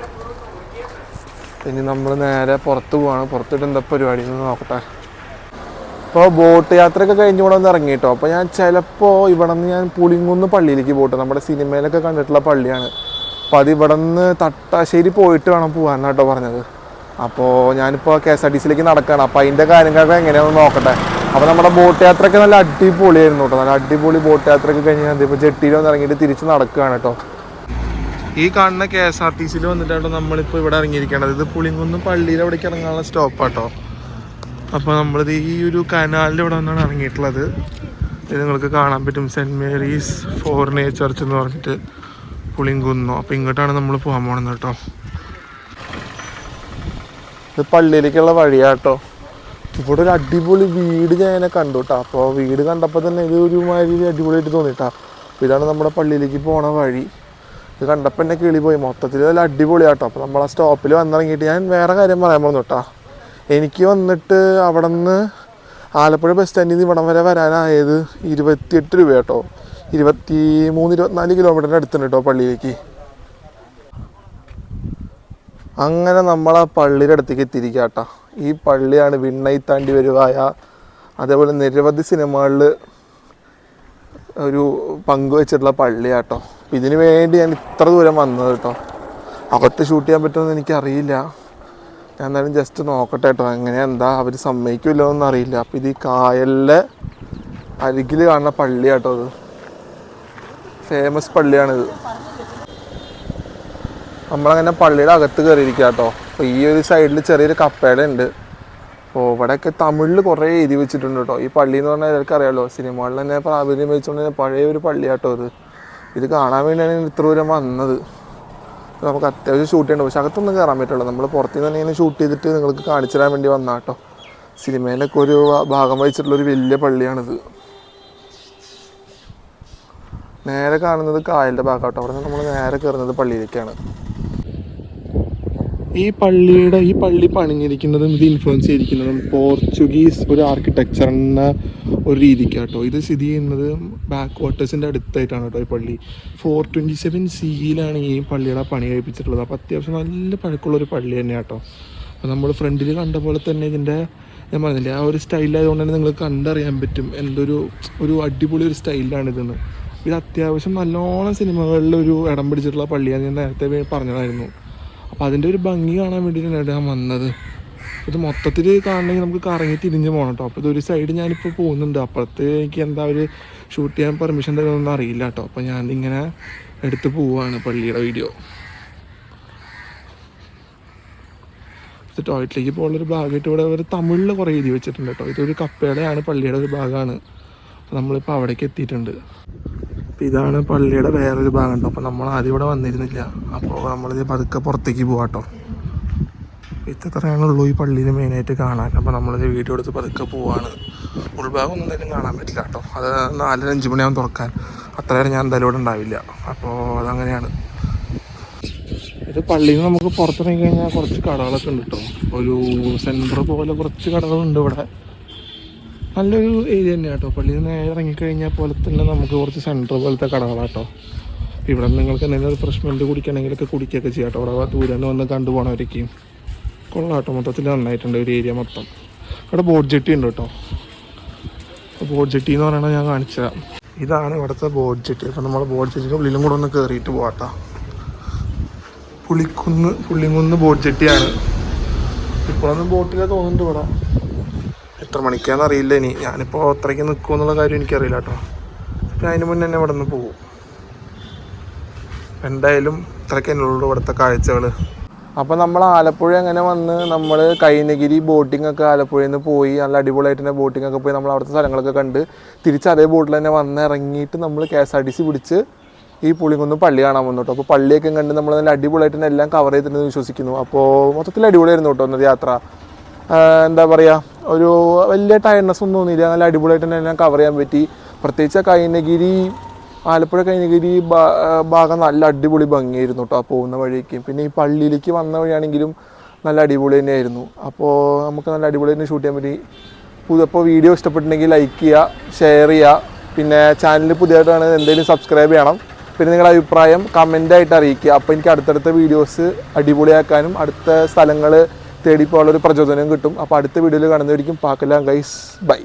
A: ഇനി നമ്മൾ നേരെ പുറത്ത് പോവാണ്. പുറത്തിട്ട് എന്താ പരിപാടി എന്ന് നോക്കട്ടെ. അപ്പോൾ ബോട്ട് യാത്രയൊക്കെ കഴിഞ്ഞ് ഇവിടെ ഒന്ന് ഇറങ്ങി കേട്ടോ അപ്പോൾ ഞാൻ ചിലപ്പോൾ ഇവിടെ നിന്ന് ഞാൻ പുളിങ്കുന്ന് പള്ളിയിലേക്ക് പോട്ടെ. നമ്മുടെ സിനിമയിലൊക്കെ കണ്ടിട്ടുള്ള പള്ളിയാണ്. അപ്പോൾ അത് ഇവിടെ നിന്ന് തട്ടാശ്ശേരി പോയിട്ട് വേണം പോകാൻ കേട്ടോ പറഞ്ഞത്. അപ്പോൾ ഞാനിപ്പോൾ കെ എസ് ആർ ടി സിയിലേക്ക് നടക്കുകയാണ് അപ്പോൾ അതിന്റെ കാര്യങ്ങളൊക്കെ എങ്ങനെയാണെന്ന് നോക്കട്ടെ. അപ്പോൾ നമ്മുടെ ബോട്ട് യാത്രയൊക്കെ നല്ല അടിപൊളിയായിരുന്നു കേട്ടോ. നല്ല അടിപൊളി ബോട്ട് യാത്രയൊക്കെ കഴിഞ്ഞ് ഇപ്പോൾ ജെട്ടിയിൽ വന്ന് ഇറങ്ങിയിട്ട് തിരിച്ച് നടക്കുകയാണ് കേട്ടോ. ഈ കാണുന്ന കെ എസ് ആർ ടി സിയിൽ വന്നിട്ടാണ് നമ്മളിപ്പോൾ ഇവിടെ ഇറങ്ങിയിരിക്കേണ്ടത് ഇത് പുളിങ്കുന്ന് പള്ളിയിൽ അവിടേക്ക് ഇറങ്ങാനുള്ള സ്റ്റോപ്പാട്ടോ. അപ്പോൾ നമ്മളിത് ഈ ഒരു കനാലിന്റെ ഇവിടെ നിന്നാണ് ഇറങ്ങിയിട്ടുള്ളത്. ഇത് നിങ്ങൾക്ക് കാണാൻ പറ്റും. സെന്റ് മേരീസ് ഫോറിനേ ചർച്ച് എന്ന് പറഞ്ഞിട്ട് പുളിങ്കുന്നു. അപ്പോൾ ഇങ്ങോട്ടാണ് നമ്മൾ പോകാൻ പോകുന്നത് കേട്ടോ. ഇത് പള്ളിയിലേക്കുള്ള വഴിയാട്ടോ. ഇവിടെ ഒരു അടിപൊളി വീട് ഞാൻ ഇങ്ങനെ കണ്ടു കേട്ടോ. അപ്പോൾ വീട് കണ്ടപ്പോൾ തന്നെ ഇത് ഒരുമാതിരി അടിപൊളിയായിട്ട് തോന്നിട്ടാ. ഇതാണ് നമ്മുടെ പള്ളിയിലേക്ക് പോണ വഴി. ഇത് കണ്ടപ്പോൾ എന്നെ കിളി പോയി മൊത്തത്തിൽ നല്ല അടിപൊളിയാട്ടോ. അപ്പോൾ നമ്മൾ ആ സ്റ്റോപ്പിൽ വന്നിറങ്ങിയിട്ട് ഞാൻ വേറെ കാര്യം പറയാൻ പറഞ്ഞു കേട്ടോ എനിക്ക് വന്നിട്ട് അവിടെ നിന്ന് ആലപ്പുഴ ബസ് സ്റ്റാൻഡിൽ നിന്ന് ഇവിടം വരെ വരാനായത് ഇരുപത്തിയെട്ട് രൂപ കേട്ടോ ഇരുപത്തി മൂന്ന് ഇരുപത്തിനാല് കിലോമീറ്ററിന്റെ അടുത്തുണ്ട് കേട്ടോ പള്ളിയിലേക്ക്. അങ്ങനെ നമ്മൾ ആ പള്ളിയുടെ അടുത്തേക്ക് എത്തിയിരിക്കുക കേട്ടോ ഈ പള്ളിയാണ് വിണ്ണൈ താണ്ടി വരുവായ അതേപോലെ നിരവധി സിനിമകളിൽ ഒരു പങ്കുവച്ചിട്ടുള്ള പള്ളിയാട്ടോ. അപ്പം ഇതിന് വേണ്ടി ഞാൻ ഇത്ര ദൂരം വന്നത് കേട്ടോ. അകത്ത് ഷൂട്ട് ചെയ്യാൻ പറ്റുമെന്ന് എനിക്കറിയില്ല. ഞാൻ എന്തായാലും ജസ്റ്റ് നോക്കട്ടെ കേട്ടോ. എങ്ങനെ എന്താ അവർ സമ്മതിക്കില്ലോ എന്നൊന്നും അറിയില്ല. അപ്പം ഇത് ഈ കായലിലെ അരികിൽ കാണുന്ന പള്ളി കേട്ടോ അത് ഫേമസ് പള്ളിയാണിത്. നമ്മളങ്ങനെ പള്ളിയുടെ അകത്ത് കയറിയിരിക്കുക കേട്ടോ. അപ്പോൾ ഈ ഒരു സൈഡിൽ ചെറിയൊരു കപ്പേട ഉണ്ട് അപ്പോൾ ഇവിടെയൊക്കെ തമിഴിൽ കുറേ എഴുതി വെച്ചിട്ടുണ്ട് കേട്ടോ. ഈ പള്ളി എന്ന് പറഞ്ഞാൽ എല്ലാവർക്കും അറിയാമല്ലോ സിനിമകളിൽ തന്നെ പ്രാബല്യം വെച്ചുകൊണ്ട് പഴയ ഒരു പള്ളിയാട്ടോ ഇത്. ഇത് കാണാൻ വേണ്ടിയാണ് ഇത്ര ദൂരം വന്നത്. നമുക്ക് അത്യാവശ്യം ഷൂട്ട് ചെയ്യണ്ട പക്ഷെ അകത്തൊന്നും കയറാൻ പറ്റുള്ളൂ നമ്മൾ പുറത്തുനിന്ന് തന്നെ ഷൂട്ട് ചെയ്തിട്ട് നിങ്ങൾക്ക് കാണിച്ചു തരാൻ വേണ്ടി വന്നാ കേട്ടോ സിനിമയിലൊക്കെ ഒരു ഭാഗം വഹിച്ചിട്ടുള്ള ഒരു വലിയ പള്ളിയാണിത്. നേരെ കാണുന്നത് കായലിന്റെ ഭാഗമാട്ടോ അവിടെ നിന്ന് നമ്മൾ നേരെ കയറുന്നത് പള്ളിയിലേക്കാണ്. ഈ പള്ളിയുടെ ഈ പള്ളി പണിഞ്ഞിരിക്കുന്നതും ഇത് ഇൻഫ്ലുവൻസ് ചെയ്തിരിക്കുന്നതും പോർച്ചുഗീസ് ഒരു ആർക്കിടെക്ചറിന്റെ ഒരു രീതിക്കാട്ടോ. ഇത് സ്ഥിതി ചെയ്യുന്നത് ബാക്ക് വാട്ടേഴ്സിന്റെ അടുത്തായിട്ടാണ് കേട്ടോ ഈ പള്ളി. ഫോർ ട്വന്റി സെവൻ സിയിലാണ് ഈ പള്ളിയുടെ പണി കഴിപ്പിച്ചിട്ടുള്ളത്. അപ്പോൾ അത്യാവശ്യം നല്ല പഴക്കമുള്ള ഒരു പള്ളി തന്നെയാണ് കേട്ടോ. അപ്പോൾ നമ്മൾ ഫ്രണ്ടിൽ കണ്ട പോലെ തന്നെ ഇതിന്റെ ഞാൻ പറഞ്ഞില്ലേ ആ ഒരു സ്റ്റൈലായതുകൊണ്ട് തന്നെ നിങ്ങൾക്ക് കണ്ടറിയാൻ പറ്റും എന്തൊരു ഒരു അടിപൊളി ഒരു സ്റ്റൈലാണ് ഇതെന്ന്. ഇത് അത്യാവശ്യം നല്ലോണം സിനിമകളിൽ ഒരു ഇടം പിടിച്ചിട്ടുള്ള പള്ളിയാണ് ഞാൻ നേരത്തെ പറഞ്ഞതായിരുന്നു. അപ്പോൾ അതിന്റെ ഒരു ഭംഗി കാണാൻ വേണ്ടിയിട്ടാണ് ഞാൻ വന്നത്. ഇത് മൊത്തത്തിൽ കാണണമെങ്കിൽ നമുക്ക് കറങ്ങി തിരിഞ്ഞ് പോകണം കേട്ടോ അപ്പോൾ ഇതൊരു സൈഡ് ഞാനിപ്പോൾ പോകുന്നുണ്ട്. അപ്പുറത്ത് എനിക്ക് എന്താ ഒരു ഷൂട്ട് ചെയ്യാൻ പെർമിഷൻ തരുമെന്നൊന്നും അറിയില്ല കേട്ടോ അപ്പോൾ ഞാൻ ഇങ്ങനെ എടുത്ത് പോവുകയാണ് പള്ളിയുടെ വീഡിയോ ടോയ്ലറ്റിലേക്ക് പോകുന്നൊരു ഭാഗമായിട്ട് ഇവിടെ ഒരു തമിഴിൽ കുറേ എഴുതി വെച്ചിട്ടുണ്ട് കേട്ടോ ഇതൊരു കപ്പയുടെയാണ് പള്ളിയുടെ ഒരു ഭാഗമാണ്. നമ്മളിപ്പോൾ അവിടേക്ക് എത്തിയിട്ടുണ്ട്. അപ്പോൾ ഇതാണ് പള്ളിയുടെ വേറൊരു ഭാഗം കേട്ടോ അപ്പോൾ നമ്മൾ ആദ്യം ഇവിടെ വന്നിരുന്നില്ല. അപ്പോൾ നമ്മളിത് പതുക്കെ പുറത്തേക്ക് പോവാട്ടോ. ഇത്രയാണുള്ളൂ ഈ പള്ളിയിൽ മെയിനായിട്ട് കാണാൻ. അപ്പോൾ നമ്മളിത് വീഡിയോ എടുത്ത് പതുക്കെ പോവാണ്. ഉൾഭാഗം ഒന്നും എന്തായാലും കാണാൻ പറ്റില്ല കേട്ടോ. അത് നാലര അഞ്ച് മണിയാകും തുറക്കാൻ. അത്ര നേരം ഞാൻ എന്തായാലും ഇവിടെ ഉണ്ടാവില്ല. അപ്പോൾ അതങ്ങനെയാണ്. ഇത് പള്ളിയിൽ നിന്ന് നമുക്ക് പുറത്തിറങ്ങി കഴിഞ്ഞാൽ കുറച്ച് കടകളൊക്കെ ഉണ്ട് കേട്ടോ. ഒരു സെന്റർ പോലെ കുറച്ച് കടകളുണ്ട് ഇവിടെ. നല്ലൊരു ഏരിയ തന്നെയാണ് കേട്ടോ. പള്ളിയിൽ നിന്ന് നേരെ ഇറങ്ങിക്കഴിഞ്ഞാൽ പോലെ തന്നെ നമുക്ക് കുറച്ച് സെന്റർ പോലത്തെ കടകളാട്ടോ ഇവിടെ നിങ്ങൾക്ക് എന്തെങ്കിലും റിഫ്രഷ്മെന്റ് കുടിക്കണമെങ്കിലൊക്കെ കുടിക്കുകയൊക്കെ ചെയ്യാം കേട്ടോ. അവിടെ ദൂരം വന്ന് കണ്ടു കൊള്ളാട്ടോ മൊത്തത്തിൽ നന്നായിട്ടുണ്ട് ഒരു ഏരിയ മൊത്തം. ഇവിടെ ബോട്ട് ജെട്ടി ഉണ്ട് കേട്ടോ. ബോട്ട് ജെട്ടി എന്ന് പറയണത് ഞാൻ കാണിച്ചതാണ് ഇതാണ് ഇവിടുത്തെ ബോട്ട് ജെട്ടി അപ്പം നമ്മൾ ബോട്ട് ജെട്ടിന്റെ ഉള്ളിലും കൂടെ ഒന്ന് കയറിയിട്ട് പോകാട്ടോ പുളിക്കുന്ന് പുള്ളിങ്കുന്ന് ബോട്ട് ജെട്ടിയാണ് ഇപ്പോഴൊന്നും ബോട്ടിലെ തോന്നുന്നുണ്ട് ഇവിടെ. എത്ര മണിക്കാന്ന് അറിയില്ല ഇനി. ഞാനിപ്പോൾ അത്രയ്ക്ക് നിൽക്കുമെന്നുള്ള കാര്യം എനിക്കറിയില്ല കേട്ടോ. അപ്പം അതിന് മുന്നേ തന്നെ ഇവിടെ നിന്ന് പോകും എന്തായാലും ഇത്രയ്ക്ക് എന്നുള്ളൂ ഇവിടുത്തെ കാഴ്ചകൾ അപ്പോൾ നമ്മൾ ആലപ്പുഴ അങ്ങനെ വന്ന് നമ്മൾ കൈനഗിരി ബോട്ടിംഗ് ഒക്കെ ആലപ്പുഴയിൽ നിന്ന് പോയി നല്ല അടിപൊളിയായിട്ട് തന്നെ ബോട്ടിംഗ് ഒക്കെ പോയി നമ്മൾ അവിടുത്തെ സ്ഥലങ്ങളൊക്കെ കണ്ട് തിരിച്ച് അതേ ബോട്ടിൽ തന്നെ വന്ന് ഇറങ്ങിയിട്ട് നമ്മൾ K S R T C പിടിച്ച് ഈ പുളിങ്കുന്ന് പള്ളി കാണാൻ വന്നു കേട്ടോ. അപ്പോൾ പള്ളിയൊക്കെ കണ്ട് നമ്മൾ നല്ല അടിപൊളിയായിട്ട് തന്നെ എല്ലാം കവർ ചെയ്തിട്ടുണ്ടെന്ന് വിശ്വസിക്കുന്നു. അപ്പോൾ മൊത്തത്തിൽ അടിപൊളിയായിരുന്നു കേട്ടോ ഒന്നത് യാത്ര. എന്താ പറയുക ഒരു വലിയ ടയർനെസ് ഒന്നും തോന്നിയില്ല. നല്ല അടിപൊളിയായിട്ട് തന്നെ എല്ലാം കവർ ചെയ്യാൻ പറ്റി. പ്രത്യേകിച്ച് കൈനഗിരി ആലപ്പുഴ കൈനഗിരി ഭാഗം നല്ല അടിപൊളി ഭംഗിയായിരുന്നു കേട്ടോ പോകുന്ന വഴിക്ക്. പിന്നെ ഈ പള്ളിയിലേക്ക് വന്ന വഴിയാണെങ്കിലും നല്ല അടിപൊളി തന്നെയായിരുന്നു. അപ്പോൾ നമുക്ക് നല്ല അടിപൊളി തന്നെ ഷൂട്ട് ചെയ്യാൻ പറ്റി. പുതിയപ്പോൾ വീഡിയോ ഇഷ്ടപ്പെട്ടിട്ടുണ്ടെങ്കിൽ ലൈക്ക് ചെയ്യുക ഷെയർ ചെയ്യുക. പിന്നെ ചാനൽ പുതിയതായിട്ടാണ് എന്തെങ്കിലും സബ്സ്ക്രൈബ് ചെയ്യണം. പിന്നെ നിങ്ങളുടെ അഭിപ്രായം കമന്റായിട്ട് അറിയിക്കുക. അപ്പോൾ എനിക്ക് അടുത്തടുത്ത വീഡിയോസ് അടിപൊളിയാക്കാനും അടുത്ത സ്ഥലങ്ങൾ തേടി പോകാനുള്ളൊരു പ്രചോദനം കിട്ടും. അപ്പോൾ അടുത്ത വീഡിയോയിൽ കാണുന്നതായിരിക്കും പാക്കലാം ഗൈസ് ബൈ